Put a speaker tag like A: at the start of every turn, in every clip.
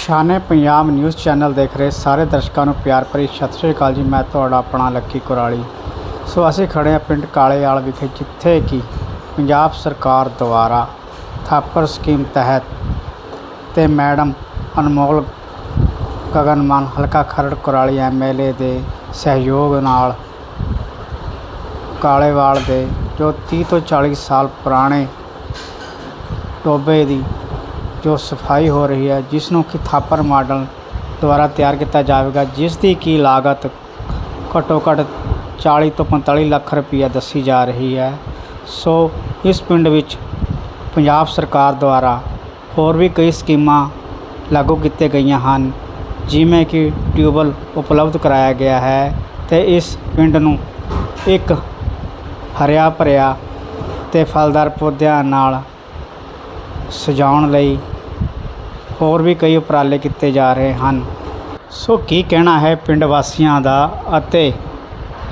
A: Shane Punjab news channel ਦੇਖ ਰਹੇ ਸਾਰੇ ਦਰਸ਼ਕਾਂ ਨੂੰ ਪਿਆਰ ਭਰੀ ਸਤਿ ਸ਼੍ਰੀ ਅਕਾਲ ਜੀ। ਮੈਂ ਤੁਹਾਡਾ ਆਪਣਾ ਲੱਕੀ ਕੁਰਾਲੀ। ਸੋ ਅਸੀਂ ਖੜੇ ਹਾਂ ਪਿੰਡ ਕਾਲੇਵਾਲ ਵਿਖੇ, ਜਿੱਥੇ ਕਿ ਪੰਜਾਬ ਸਰਕਾਰ ਦੁਆਰਾ ਥਾਪਰ ਸਕੀਮ ਤਹਿਤ ਤੇ ਮੈਡਮ ਅਨਮੋਲ ਗਗਨਮਾਨ ਹਲਕਾ ਖਰੜ ਕੁਰਾਲੀ ਐਮਐਲਏ ਦੇ ਸਹਿਯੋਗ ਨਾਲ ਕਾਲੇਵਾਲ ਦੇ ਜੋ 30 ਤੋਂ 40 ਸਾਲ ਪੁਰਾਣੇ ਟੋਬੇ ਦੀ ਜੋ ਸਫ਼ਾਈ ਹੋ ਰਹੀ ਹੈ ਜਿਸ ਨੂੰ ਕਿ ਥਾਪਰ ਮਾਡਲ ਦੁਆਰਾ ਤਿਆਰ ਕੀਤਾ ਜਾਵੇਗਾ ਜਿਸ ਦੀ ਕੀ ਲਾਗਤ ਘੱਟੋ ਘੱਟ 40 ਤੋਂ 45 ਲੱਖ ਰੁਪਈਆ ਦੱਸੀ ਜਾ ਰਹੀ ਹੈ। ਸੋ, ਇਸ ਪਿੰਡ ਵਿੱਚ ਪੰਜਾਬ ਸਰਕਾਰ ਦੁਆਰਾ ਹੋਰ ਵੀ ਕਈ ਸਕੀਮਾਂ ਲਾਗੂ ਕੀਤੀਆਂ ਗਈਆਂ ਹਨ, ਜਿਵੇਂ ਕਿ ਟਿਊਬਲ ਉਪਲਬਧ ਕਰਾਇਆ ਗਿਆ ਹੈ ਤੇ ਇਸ ਪਿੰਡ ਨੂੰ ਇੱਕ ਹਰਿਆ ਭਰਿਆ ਤੇ ਫਲਦਾਰ ਪੌਦਿਆਂ ਨਾਲ ਸਜਾਉਣ ਲਈ ਹੋਰ ਵੀ ਕਈ ਉਪਰਾਲੇ ਕੀਤੇ ਜਾ ਰਹੇ ਹਨ। ਸੋ ਕੀ ਕਹਿਣਾ ਹੈ ਪਿੰਡ ਵਾਸੀਆਂ ਦਾ ਅਤੇ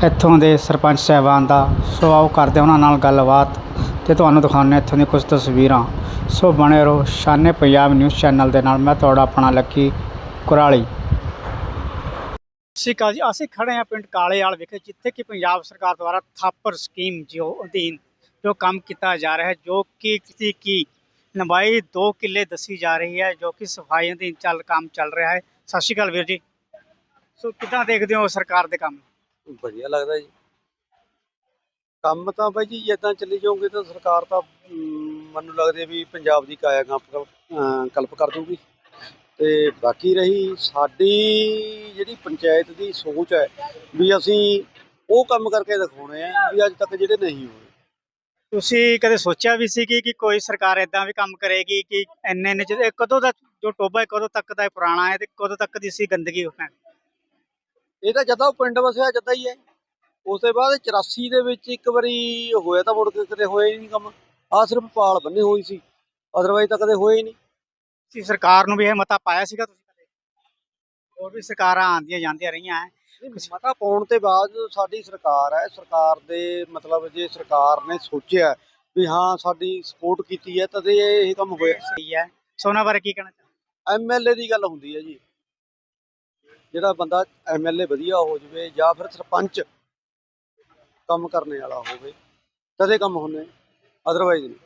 A: ਇੱਥੋਂ ਦੇ ਸਰਪੰਚ ਸਾਹਿਬਾਨ ਦਾ? ਸੋ ਆਓ ਕਰਦੇ ਉਹਨਾਂ ਨਾਲ ਗੱਲਬਾਤ ਤੇ ਤੁਹਾਨੂੰ ਦਿਖਾਉਂਦੇ ਇੱਥੋਂ ਦੀਆਂ ਕੁਝ ਤਸਵੀਰਾਂ। ਸੋ ਬਣੇ ਰਹੋ ਸ਼ਾਨੇ ਪੰਜਾਬ ਨਿਊਜ਼ ਚੈਨਲ ਦੇ ਨਾਲ। ਮੈਂ ਤੁਹਾਡਾ ਆਪਣਾ ਲੱਕੀ ਕੁਰਾਲੀ। ਸਤਿ ਸ਼੍ਰੀ ਅਕਾਲ ਜੀ। ਅਸੀਂ ਖੜੇ ਹਾਂ ਪਿੰਡ ਕਾਲੇਵਾਲ ਵਿਖੇ, ਜਿੱਥੇ ਕਿ ਪੰਜਾਬ ਸਰਕਾਰ ਦੁਆਰਾ ਥਾਪਰ ਸਕੀਮ ਜੋ ਅਧੀਨ ਜੋ ਕੰਮ ਕੀਤਾ ਜਾ ਰਿਹਾ ਹੈ, ਜੋ ਕਿ ਕਿਸੇ ਕੀ ਲੰਬਾਈ 2 ਕਿੱਲੇ ਦੱਸੀ ਜਾ ਰਹੀ ਹੈ, ਜੋ ਕਿ ਸਫ਼ਾਈ ਅਧੀਨ ਚੱਲ ਕੰਮ ਚੱਲ ਰਿਹਾ ਹੈ। ਸਤਿ ਸ਼੍ਰੀ ਅਕਾਲ ਵੀਰ ਜੀ। ਸੋ ਕਿੱਦਾਂ ਦੇਖਦੇ ਹੋ ਸਰਕਾਰ ਦੇ ਕੰਮ?
B: ਵਧੀਆ ਲੱਗਦਾ ਜੀ। ਕੰਮ ਤਾਂ ਬਾਈ ਜੀ ਇਦਾਂ ਚੱਲੀ ਜਾਓਗੇ ਤਾਂ ਸਰਕਾਰ ਤਾਂ ਮੈਨੂੰ ਲੱਗਦਾ ਵੀ ਪੰਜਾਬ ਦੀ ਕਾਇਆ ਕਲਪ ਕਰ ਦੂਗੀ ਤੇ ਬਾਕੀ ਰਹੀ ਸਾਡੀ ਜਿਹੜੀ ਪੰਚਾਇਤ ਦੀ ਸੋਚ ਹੈ ਵੀ ਅਸੀਂ ਉਹ ਕੰਮ ਕਰਕੇ ਦਿਖਾਉਣੇ ਆ ਵੀ ਅੱਜ ਤੱਕ ਜਿਹੜੇ ਨਹੀਂ ਹੋਏ।
A: ਤੁਸੀਂ ਕਦੇ ਸੋਚਿਆ ਵੀ ਸੀ ਕਿ ਕਿ ਕੋਈ ਸਰਕਾਰ ਇਦਾਂ ਵੀ ਕੰਮ ਕਰੇਗੀ ਕਿ ਇੰਨੇ ਨੇ ਇਹ ਕਦੋਂ ਦਾ ਜੋ ਟੋਬਾ ਹੈ ਕਦੋਂ ਤੱਕ ਦਾ ਇਹ ਪੁਰਾਣਾ ਹੈ ਤੇ ਕਦੋਂ ਤੱਕ ਦੀ ਸੀ ਗੰਦਗੀ ਉਸ ਨਾਲ
B: ਇਹ ਤਾਂ ਜਦਾਂ ਉਹ ਪਿੰਡ ਵਸਿਆ ਜਦਾਂ ਹੀ ਹੈ। ਉਸ ਤੋਂ ਬਾਅਦ 84 ਦੇ ਵਿੱਚ ਇੱਕ ਵਾਰੀ ਹੋਇਆ ਤਾਂ ਮੁੜ ਕੇ ਕਦੇ ਹੋਇਆ ਹੀ ਨਹੀਂ ਕੰਮ। ਆ ਸਿਰਫ ਪਾਲ ਬੰਨੀ ਹੋਈ ਸੀ। ਅਦਰਵਾਈਜ਼ ਤਾਂ ਕਦੇ ਹੋਇਆ ਹੀ ਨਹੀਂ।
A: ਤੁਸੀਂ ਸਰਕਾਰ ਨੂੰ ਵੀ ਇਹ ਮਤਾ ਪਾਇਆ ਸੀਗਾ ਤੁਸੀਂ ਕਦੇ? ਹੋਰ ਵੀ ਸਰਕਾਰਾਂ ਆਉਂਦੀਆਂ ਜਾਂਦੀਆਂ ਰਹੀਆਂ ਹੈ?
B: ਮਤਾ ਪਾਉਣ ਤੇ ਬਾਅਦ ਸਾਡੀ ਸਰਕਾਰ ਹੈ ਸਰਕਾਰ ਦੇ ਮਤਲਬ ਜੇ ਸਰਕਾਰ ਨੇ ਸੋਚਿਆ ਵੀ ਹਾਂ ਸਾਡੀ ਸਪੋਰਟ ਕੀਤੀ ਹੈ ਤਦੇ ਇਹ ਕੰਮ ਹੋਇਆ।
A: ਸਹੀ ਹੈ। ਸੋਨਾ ਬਾਰੇ ਕੀ ਕਹਿਣਾ ਚਾਹੁੰਦੇ
B: ਐਮਐਲਏ ਦੀ ਗੱਲ ਹੁੰਦੀ ਹੈ ਜੀ। ਜਿਹੜਾ ਬੰਦਾ ਐਮਐਲਏ ਵਧੀਆ ਹੋ ਜਵੇ ਜਾਂ ਫਿਰ ਸਰਪੰਚ ਕੰਮ ਕਰਨੇ ਵਾਲਾ ਹੋਵੇ ਤਦੇ ਕੰਮ ਹੁੰਦੇ ਅਦਰਵਾਈਜ਼ ਨਹੀਂ।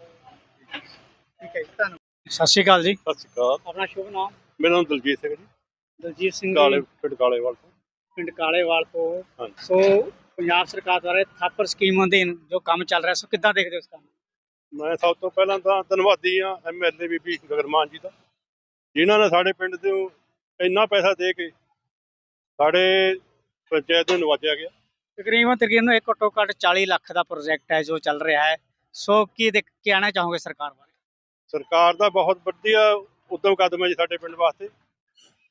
A: ਠੀਕ ਹੈ ਤੁਹਾਨੂੰ ਸਤਿ ਸ਼੍ਰੀ ਅਕਾਲ ਜੀ।
C: ਸਤਿ ਸ਼੍ਰੀ ਅਕਾਲ।
A: ਆਪਣਾ ਸ਼ੁਭ ਨਾਮ?
C: ਮੇਰਾ ਨਾਮ ਦਲਜੀਤ ਸਿੰਘ ਜੀ।
A: ਦਲਜੀਤ ਸਿੰਘ
C: ਕਾਲੇ ਕਾਲੇਵਾਲ ਤੋਂ।
A: ਪਿੰਡ ਕਾਲੇਵਾਲ ਤੋਂ।
C: ਹਾਂਜੀ।
A: ਸੋ ਪੰਜਾਬ ਸਰਕਾਰ ਦੁਆਰਾ ਥਾਪਰ ਸਕੀਮ ਅਧੀਨ ਜੋ ਕੰਮ ਚੱਲ ਰਿਹਾ ਸੋ ਕਿੱਦਾਂ ਦੇਖਦੇ ਹੋ ਇਸ ਕੰਮ
C: ਮੈਂ ਸਭ ਤੋਂ ਪਹਿਲਾਂ ਤਾਂ ਧੰਨਵਾਦੀ ਆ ਐਮਐਲਏ ਬੀਬੀ ਗਗਨਮਾਨ ਜੀ ਦਾ ਜਿਨ੍ਹਾਂ ਨੇ ਸਾਡੇ ਪਿੰਡ ਨੂੰ ਇੰਨਾ ਪੈਸਾ ਦੇ ਕੇ ਸਾਡੇ ਪੰਚਾਇਤ ਨੂੰ ਨਵਾਜਿਆ ਗਿਆ।
A: ਤਕਰੀਬਨ ਤਕਰੀਬਨ ਇੱਕ ਘੱਟੋ ਘੱਟ 40 ਲੱਖ ਦਾ ਪ੍ਰੋਜੈਕਟ ਹੈ ਜੋ ਚੱਲ ਰਿਹਾ ਹੈ। ਸੋ ਕੀ ਦੇਖ ਕੇ ਆਣਾ ਚਾਹੋਗੇ ਸਰਕਾਰ ਬਾਰੇ?
C: ਸਰਕਾਰ ਦਾ ਬਹੁਤ ਵਧੀਆ ਉਦਮ ਕਦਮ ਹੈ ਜੀ ਸਾਡੇ ਪਿੰਡ ਵਾਸਤੇ।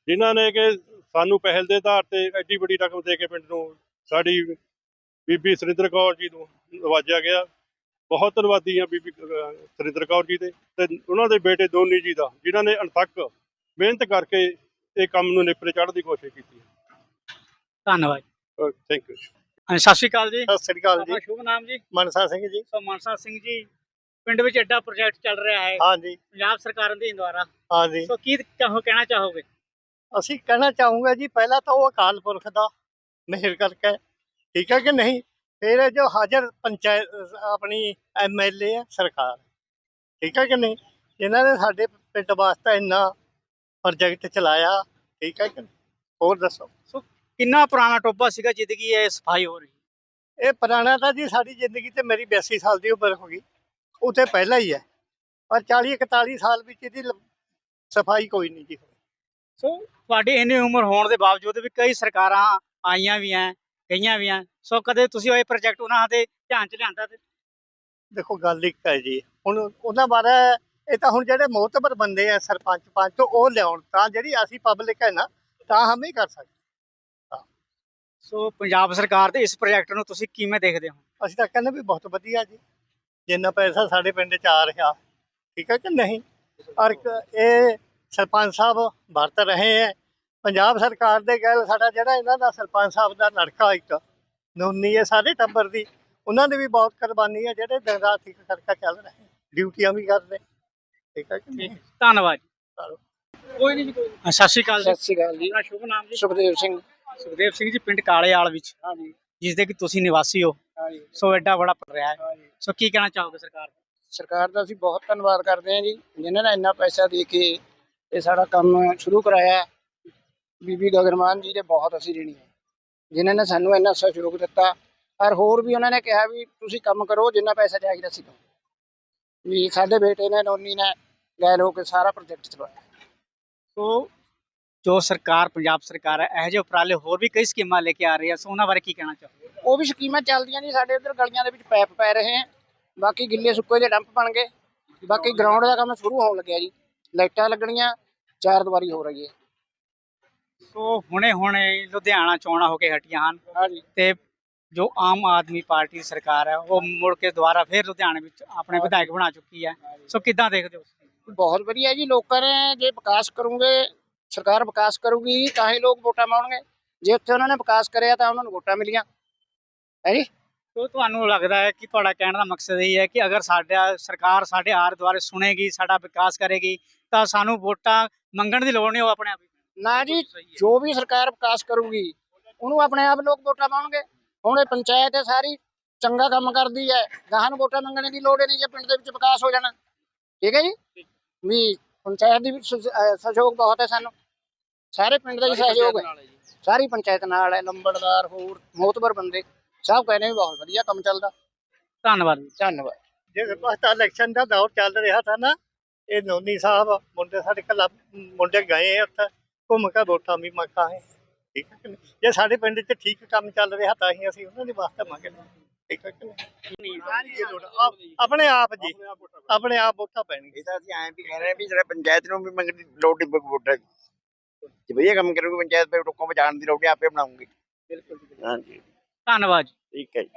C: ਜਿਨ੍ਹਾਂ ਨੇ ਕਿ ਸਾਨੂੰ ਪਹਿਲ ਦੇ ਆਧਾਰ ਤੇ ਐਡੀ ਵੱਡੀ ਰਕਮ ਦੇ ਕੇ ਪਿੰਡ ਨੂੰ ਸਾਡੀ ਬੀਬੀ ਸੁਰਿੰਦਰ ਕੌਰ ਜੀ ਨੂੰ ਨਵਾਜਿਆ ਗਿਆ। ਬਹੁਤ ਧੰਨਵਾਦੀ ਆ ਬੀਬੀ ਸੁਰਿੰਦਰ ਕੌਰ ਜੀ ਦੇ ਤੇ ਉਹਨਾਂ ਦੇ ਬੇਟੇ ਦੋਨੀ ਜੀ ਦਾ ਜਿਨ੍ਹਾਂ ਨੇ ਅਣਥੱਕ ਮਿਹਨਤ ਕਰਕੇ ਇਹ ਕੰਮ ਨੂੰ ਨਿਪਰੇ ਚੜ੍ਹਨ ਦੀ ਕੋਸ਼ਿਸ਼ ਕੀਤੀ
A: ਧੰਨਵਾਦ।
C: ਥੈਂਕ ਯੂ
A: ਸਤਿ ਸ਼੍ਰੀ ਅਕਾਲ ਜੀ।
D: ਸਤਿ ਸ੍ਰੀ ਅਕਾਲ ਜੀ।
A: ਸ਼ੁਭ ਨਾਮ ਜੀ?
D: ਮਨਸਾ ਸਿੰਘ ਜੀ।
A: ਸੋ ਮਨਸਾ ਸਿੰਘ ਜੀ ਪਿੰਡ ਵਿੱਚ ਐਡਾ ਪ੍ਰੋਜੈਕਟ ਚੱਲ ਰਿਹਾ ਹੈ।
D: ਹਾਂਜੀ
A: ਪੰਜਾਬ ਸਰਕਾਰ ਅਧੀਨ ਦੁਆਰਾ।
D: ਹਾਂਜੀ
A: ਸੋ ਕੀ ਚਾਹੋ ਕਹਿਣਾ ਚਾਹੋਗੇ?
D: ਅਸੀਂ ਕਹਿਣਾ ਚਾਹੂੰਗਾ ਜੀ ਪਹਿਲਾਂ ਤਾਂ ਉਹ ਅਕਾਲ ਪੁਰਖ ਦਾ ਮਿਹਰ ਕਰਕੇ ਠੀਕ ਹੈ ਕਿ ਨਹੀਂ? ਫਿਰ ਜੋ ਹਾਜ਼ਰ ਪੰਚਾਇਤ ਆਪਣੀ ਐਮਐਲਏ ਹੈ ਸਰਕਾਰ ਠੀਕ ਹੈ ਕਿ ਨਹੀਂ? ਇਹਨਾਂ ਨੇ ਸਾਡੇ ਪਿੰਡ ਵਾਸਤੇ ਇੰਨਾ ਪ੍ਰੋਜੈਕਟ ਚਲਾਇਆ ਠੀਕ ਹੈ ਕਿ ਨਹੀਂ? ਹੋਰ ਦੱਸੋ।
A: ਕਿੰਨਾ ਪੁਰਾਣਾ ਟੋਬਾ ਸੀਗਾ ਜ਼ਿੰਦਗੀ ਇਹ ਸਫ਼ਾਈ ਹੋ ਰਹੀ?
D: ਇਹ ਪੁਰਾਣਾ ਤਾਂ ਜੀ ਸਾਡੀ ਜ਼ਿੰਦਗੀ ਤੇ ਮੇਰੀ 82 ਸਾਲ ਦੀ ਉਮਰ ਹੋ ਗਈ ਉਹ ਤੇ ਪਹਿਲਾਂ ਹੀ ਹੈ। ਪਰ 40 41 ਸਾਲ ਵਿੱਚ ਇਹਦੀ ਲ- ਸਫ਼ਾਈ ਕੋਈ ਨਹੀਂ ਜੀ ਹੋਈ
A: ਸੋ ਤੁਹਾਡੀ ਇੰਨੀ ਉਮਰ ਹੋਣ ਦੇ ਬਾਵਜੂਦ ਵੀ ਕਈ ਸਰਕਾਰਾਂ ਆਈਆਂ ਵੀ ਐ ਗਈਆਂ ਵੀ ਐ। ਸੋ ਕਦੇ ਤੁਸੀਂ ਉਹ ਪ੍ਰੋਜੈਕਟ ਉਹਨਾਂ ਦੇ ਧਿਆਨ ਚ ਲਿਆਂਦਾ ਤੇ?
D: ਦੇਖੋ ਗੱਲ ਇੱਕ ਹੈ ਜੀ। ਹੁਣ ਉਹਨਾਂ ਬਾਰੇ ਇਹ ਤਾਂ ਹੁਣ ਜਿਹੜੇ ਮੋਹਤਬਰ ਬੰਦੇ ਆ ਸਰਪੰਚ ਪੰਚ ਉਹ ਲਿਆਉਣ ਤਾਂ ਜਿਹੜੀ ਅਸੀਂ ਪਬਲਿਕ ਹੈ ਨਾ ਤਾਂ ਹਮ ਹੀ ਕਰ ਸਕਦੇ।
A: ਸੋ ਪੰਜਾਬ ਸਰਕਾਰ ਦੇ ਇਸ ਪ੍ਰੋਜੈਕਟ ਨੂੰ ਤੁਸੀਂ ਕਿਵੇਂ ਦੇਖਦੇ ਹੋ?
D: ਅਸੀਂ ਤਾਂ ਕਹਿੰਦੇ ਵੀ ਬਹੁਤ ਵਧੀਆ ਜੀ। ਜਿੰਨਾ ਪੈਸਾ ਸਾਡੇ ਪਿੰਡ ਚ ਆ ਰਿਹਾ ਠੀਕ ਹੈ ਕਿ ਨਹੀਂ? ਔਰ ਇਹ ਸਰਪੰਚ ਸਾਹਿਬ ਵਰਤ ਰਹੇ ਹੈ। ਪੰਜਾਬ ਸਰਕਾਰ ਦੇ ਗੱਲ ਸਾਡਾ ਜਿਹੜਾ ਇਹਨਾਂ ਦਾ ਸਰਪੰਚ ਸਾਹਿਬ ਦਾ ਲੜਕਾ ਇੱਕ ਨੋਨੀ ਹੈ ਸਾਰੇ ਟੱਬਰ ਦੀ ਉਹਨਾਂ ਦੀ ਵੀ ਬਹੁਤ ਕੁਰਬਾਨੀ ਹੈ ਜਿਹੜੇ ਦਿਨ ਰਾਤ ਇੱਕ ਕਰਕੇ ਚੱਲ ਰਹੇ ਡਿਊਟੀਆਂ ਵੀ ਕਰਦੇ। ਠੀਕ ਹੈ ਕਿ ਨਹੀਂ?
A: ਧੰਨਵਾਦ
D: ਚਲੋ।
A: ਕੋਈ ਨਹੀਂ ਕੋਈ ਸਤਿ ਸ਼੍ਰੀ ਅਕਾਲ ਜੀ।
E: ਸਤਿ ਸ਼੍ਰੀ ਅਕਾਲ ਜੀ।
A: ਆਪਣਾ ਸ਼ੁਭ ਨਾਮ ਜੀ।
E: ਸੁਖਦੇਵ ਸਿੰਘ।
A: ਸੁਖਦੇਵ ਸਿੰਘ ਜੀ ਪਿੰਡ ਕਾਲੇਆਲ ਵਿੱਚ।
E: ਹਾਂਜੀ
A: ਜਿਸ ਦੇ ਕਿ ਤੁਸੀਂ ਨਿਵਾਸੀ ਹੋ।
E: ਹਾਂਜੀ
A: ਸੋ ਐਡਾ ਬੜਾ ਪੜ ਰਿਹਾ ਹੈ।
E: ਹਾਂਜੀ
A: ਸੋ ਕੀ ਕਹਿਣਾ ਚਾਹੋਗੇ ਸਰਕਾਰ ਨੂੰ
E: ਸਰਕਾਰ ਦਾ ਅਸੀਂ ਬਹੁਤ ਧੰਨਵਾਦ ਕਰਦੇ ਹਾਂ ਜੀ ਜਿਨ੍ਹਾਂ ਨੇ ਇੰਨਾ ਪੈਸਾ ਦੇ ਕੇ ਇਹ ਸਾਡਾ ਕੰਮ ਸ਼ੁਰੂ ਕਰਾਇਆ। ਬੀਬੀ ਗਗਨਮਾਨ ਜੀ ਦੇ ਬਹੁਤ ਅਸੀਂ ঋਣੀ ਹਾਂ। ਜਿਨ੍ਹਾਂ ਨੇ ਸਾਨੂੰ ਇੰਨਾ ਸਹਿਯੋਗ ਦਿੱਤਾ। ਔਰ ਹੋਰ ਵੀ ਉਹਨਾਂ ਨੇ ਕਿਹਾ ਵੀ ਤੁਸੀਂ ਕੰਮ ਕਰੋ ਜਿੰਨਾ ਪੈਸਾ ਚਾਹੀਦਾ ਸੀ ਦੋ ਵੀ ਸਾਡੇ ਬੇਟੇ ਨੇ ਨੋਨੀ ਨੇ ਲੈ ਲੋ ਕੇ ਸਾਰਾ ਪ੍ਰੋਜੈਕਟ ਚਲਾਇਆ
A: ਸੋ ਜੋ ਸਰਕਾਰ ਪੰਜਾਬ ਸਰਕਾਰ ਹੈ ਇਹੋ ਜਿਹੇ ਉਪਰਾਲੇ ਹੋਰ ਵੀ ਕਈ ਸਕੀਮਾਂ ਲੈ ਕੇ ਆ ਰਹੀ ਹੈ। ਸੋ ਉਹਨਾਂ ਬਾਰੇ ਕੀ ਕਹਿਣਾ ਚਾਹੋਗੇ?
E: ਉਹ ਵੀ ਸਕੀਮਾਂ ਚੱਲਦੀਆਂ ਜੀ ਸਾਡੇ ਇੱਧਰ ਗਲੀਆਂ ਦੇ ਵਿੱਚ ਪਾਈਪ ਪੈ ਰਹੇ ਹੈ। ਬਾਕੀ ਗਿੱਲੇ ਸੁੱਕੇ ਦੇ ਡੰਪ ਬਣ ਗਏ। ਬਾਕੀ ਗਰਾਊਂਡ ਦਾ ਕੰਮ ਸ਼ੁਰੂ ਹੋਣ ਲੱਗਿਆ ਜੀ। ਲਾਈਟਾਂ ਲੱਗਣੀਆਂ ਚਾਰ ਦੀਵਾਰੀ ਹੋ ਰਹੀ ਹੈ।
A: ਸੋ ਹੁਣੇ ਹੁਣੇ ਲੁਧਿਆਣਾ ਚੋਣਾਂ ਹੋ ਕੇ ਹਟੀਆਂ ਹਨ।
E: ਹਾਂਜੀ।
A: ਤੇ ਜੋ ਆਮ ਆਦਮੀ ਪਾਰਟੀ ਦੀ ਸਰਕਾਰ ਹੈ ਉਹ ਮੁੜ ਕੇ ਦੁਬਾਰਾ ਫਿਰ ਲੁਧਿਆਣੇ ਵਿੱਚ ਆਪਣੇ ਵਿਧਾਇਕ ਬਣਾ ਚੁੱਕੀ ਹੈ। ਸੋ ਕਿੱਦਾਂ ਦੇਖਦੇ ਹੋ
E: ਬਹੁਤ ਵਧੀਆ ਜੀ ਲੋਕਾਂ ਨੇ ਜੇ ਵਿਕਾਸ ਕਰੂਗੇ ਸਰਕਾਰ ਵਿਕਾਸ ਕਰੂਗੀ ਤਾਂ ਹੀ ਲੋਕ ਵੋਟਾਂ ਪਾਉਣਗੇ। ਜੇ ਉੱਥੇ ਉਹਨਾਂ ਨੇ ਵਿਕਾਸ ਕਰਿਆ ਤਾਂ ਉਹਨਾਂ ਨੂੰ ਵੋਟਾਂ ਮਿਲੀਆਂ। ਹੈ ਜੀ?
A: ਸੋ ਤੁਹਾਨੂੰ ਲੱਗਦਾ ਹੈ ਕਿ ਤੁਹਾਡਾ ਕਹਿਣ ਦਾ ਮਕਸਦ ਇਹ ਹੈ ਕਿ ਅਗਰ ਸਾਡਾ ਸਰਕਾਰ ਸਾਡੇ ਆਰ ਦੁਆਰੇ ਸੁਣੇਗੀ ਸਾਡਾ ਵਿਕਾਸ ਕਰੇਗੀ ਤਾਂ ਸਾਨੂੰ ਵੋਟਾਂ ਮੰਗਣ ਦੀ ਲੋੜ ਨਹੀਂ ਉਹ ਆਪਣੇ ਆਪ ਹੀ
E: ਨਾ ਜੀ ਜੋ ਵੀ ਸਰਕਾਰ ਵਿਕਾਸ ਕਰੂਗੀ ਉਹਨੂੰ ਆਪਣੇ ਆਪ ਲੋਕ ਵੋਟਾਂ ਪਾਉਣਗੇ। ਹੁਣ ਇਹ ਪੰਚਾਇਤ ਹੈ ਸਾਰੀ ਚੰਗਾ ਕੰਮ ਕਰਦੀ ਹੈ ਗਾਹਾਂ ਨੂੰ ਵੋਟਾਂ ਮੰਗਣ ਦੀ ਲੋੜ ਨਹੀਂ ਜੇ ਪਿੰਡ ਦੇ ਵਿੱਚ ਵਿਕਾਸ ਹੋ ਜਾਣਾ। ਠੀਕ ਹੈ ਜੀ? ਵੀ ਪੰਚਾਇਤ ਦੀ ਵੀ ਸਹਿਯੋਗ ਬਹੁਤ ਹੈ ਸਾਨੂੰ। ਸਾਰੇ ਪਿੰਡ ਦਾ ਹੀ ਸਹਿਯੋਗ ਹੈ। ਸਾਰੀ ਪੰਚਾਇਤ ਨਾਲ ਹੈ ਲੰਬੜਦਾਰ ਹੋਰ ਮੋਤਬਰ ਬੰਦੇ। ਸਭ ਕਹਿੰਦੇ ਵੀ ਬਹੁਤ ਵਧੀਆ ਕੰਮ ਚੱਲਦਾ।
A: ਧੰਨਵਾਦ ਜੀ।
E: ਧੰਨਵਾਦ।
D: ਜਿਸ ਵਕਤ ਇਲੈਕਸ਼ਨ ਦਾ ਦੌਰ ਚੱਲ ਰਿਹਾ था ਨਾ ਇਹ ਨੋਨੀ ਸਾਹਿਬ ਮੁੰਡੇ ਸਾਡੇ ਕੋਲ ਮੁੰਡੇ ਗਏ ਆ ਉੱਥੇ ਘੁੰਮ ਕੇ ਵੋਟਾਂ ਵੀ ਮੰਗਾ ਹੈ ਠੀਕ ਹੈ ਕਿ ਨਹੀਂ? ਜੇ ਸਾਡੇ ਪਿੰਡ 'ਚ ਠੀਕ ਕੰਮ ਚੱਲ ਰਿਹਾ ਤਾਂ ਹੀ ਅਸੀਂ ਉਹਨਾਂ ਦੇ ਵਾਸਤੇ ਮੰਗਦੇ ਠੀਕ ਹੈ ਕਿ ਨਹੀਂ? ਹਾਂਜੀ ਲੋੜ ਆਪ- ਆਪਣੇ ਆਪ ਜੀ। ਆਪਣੇ ਆਪ ਵੋਟਾਂ ਪੈਣਗੀਆਂ।
F: ਇਹ ਤਾਂ ਅਸੀਂ ਐਂ ਵੀ ਕਹਿ ਰਹੇ ਹਾਂ ਵੀ ਜਿਹੜਾ ਪੰਚਾਇਤ ਨੂੰ ਵੀ ਮੰਗਣ ਲੋੜ ਨਹੀਂ ਵੋਟਾਂ ਦੀ। ਜੇ ਵਧੀਆ ਕੰਮ ਕਰੂਗੀ ਪੰਚਾਇਤ ਤੇ ਲੋਕਾਂ ਬਚਾਉਣ ਦੀ ਲੋੜ ਨਹੀਂ ਆਪੇ ਬਣਾਉਂਗੀ। ਬਿਲਕੁਲ। ਹਾਂਜੀ।
A: ਧੰਨਵਾਦ ਜੀ।
F: ਠੀਕ ਹੈ ਜੀ।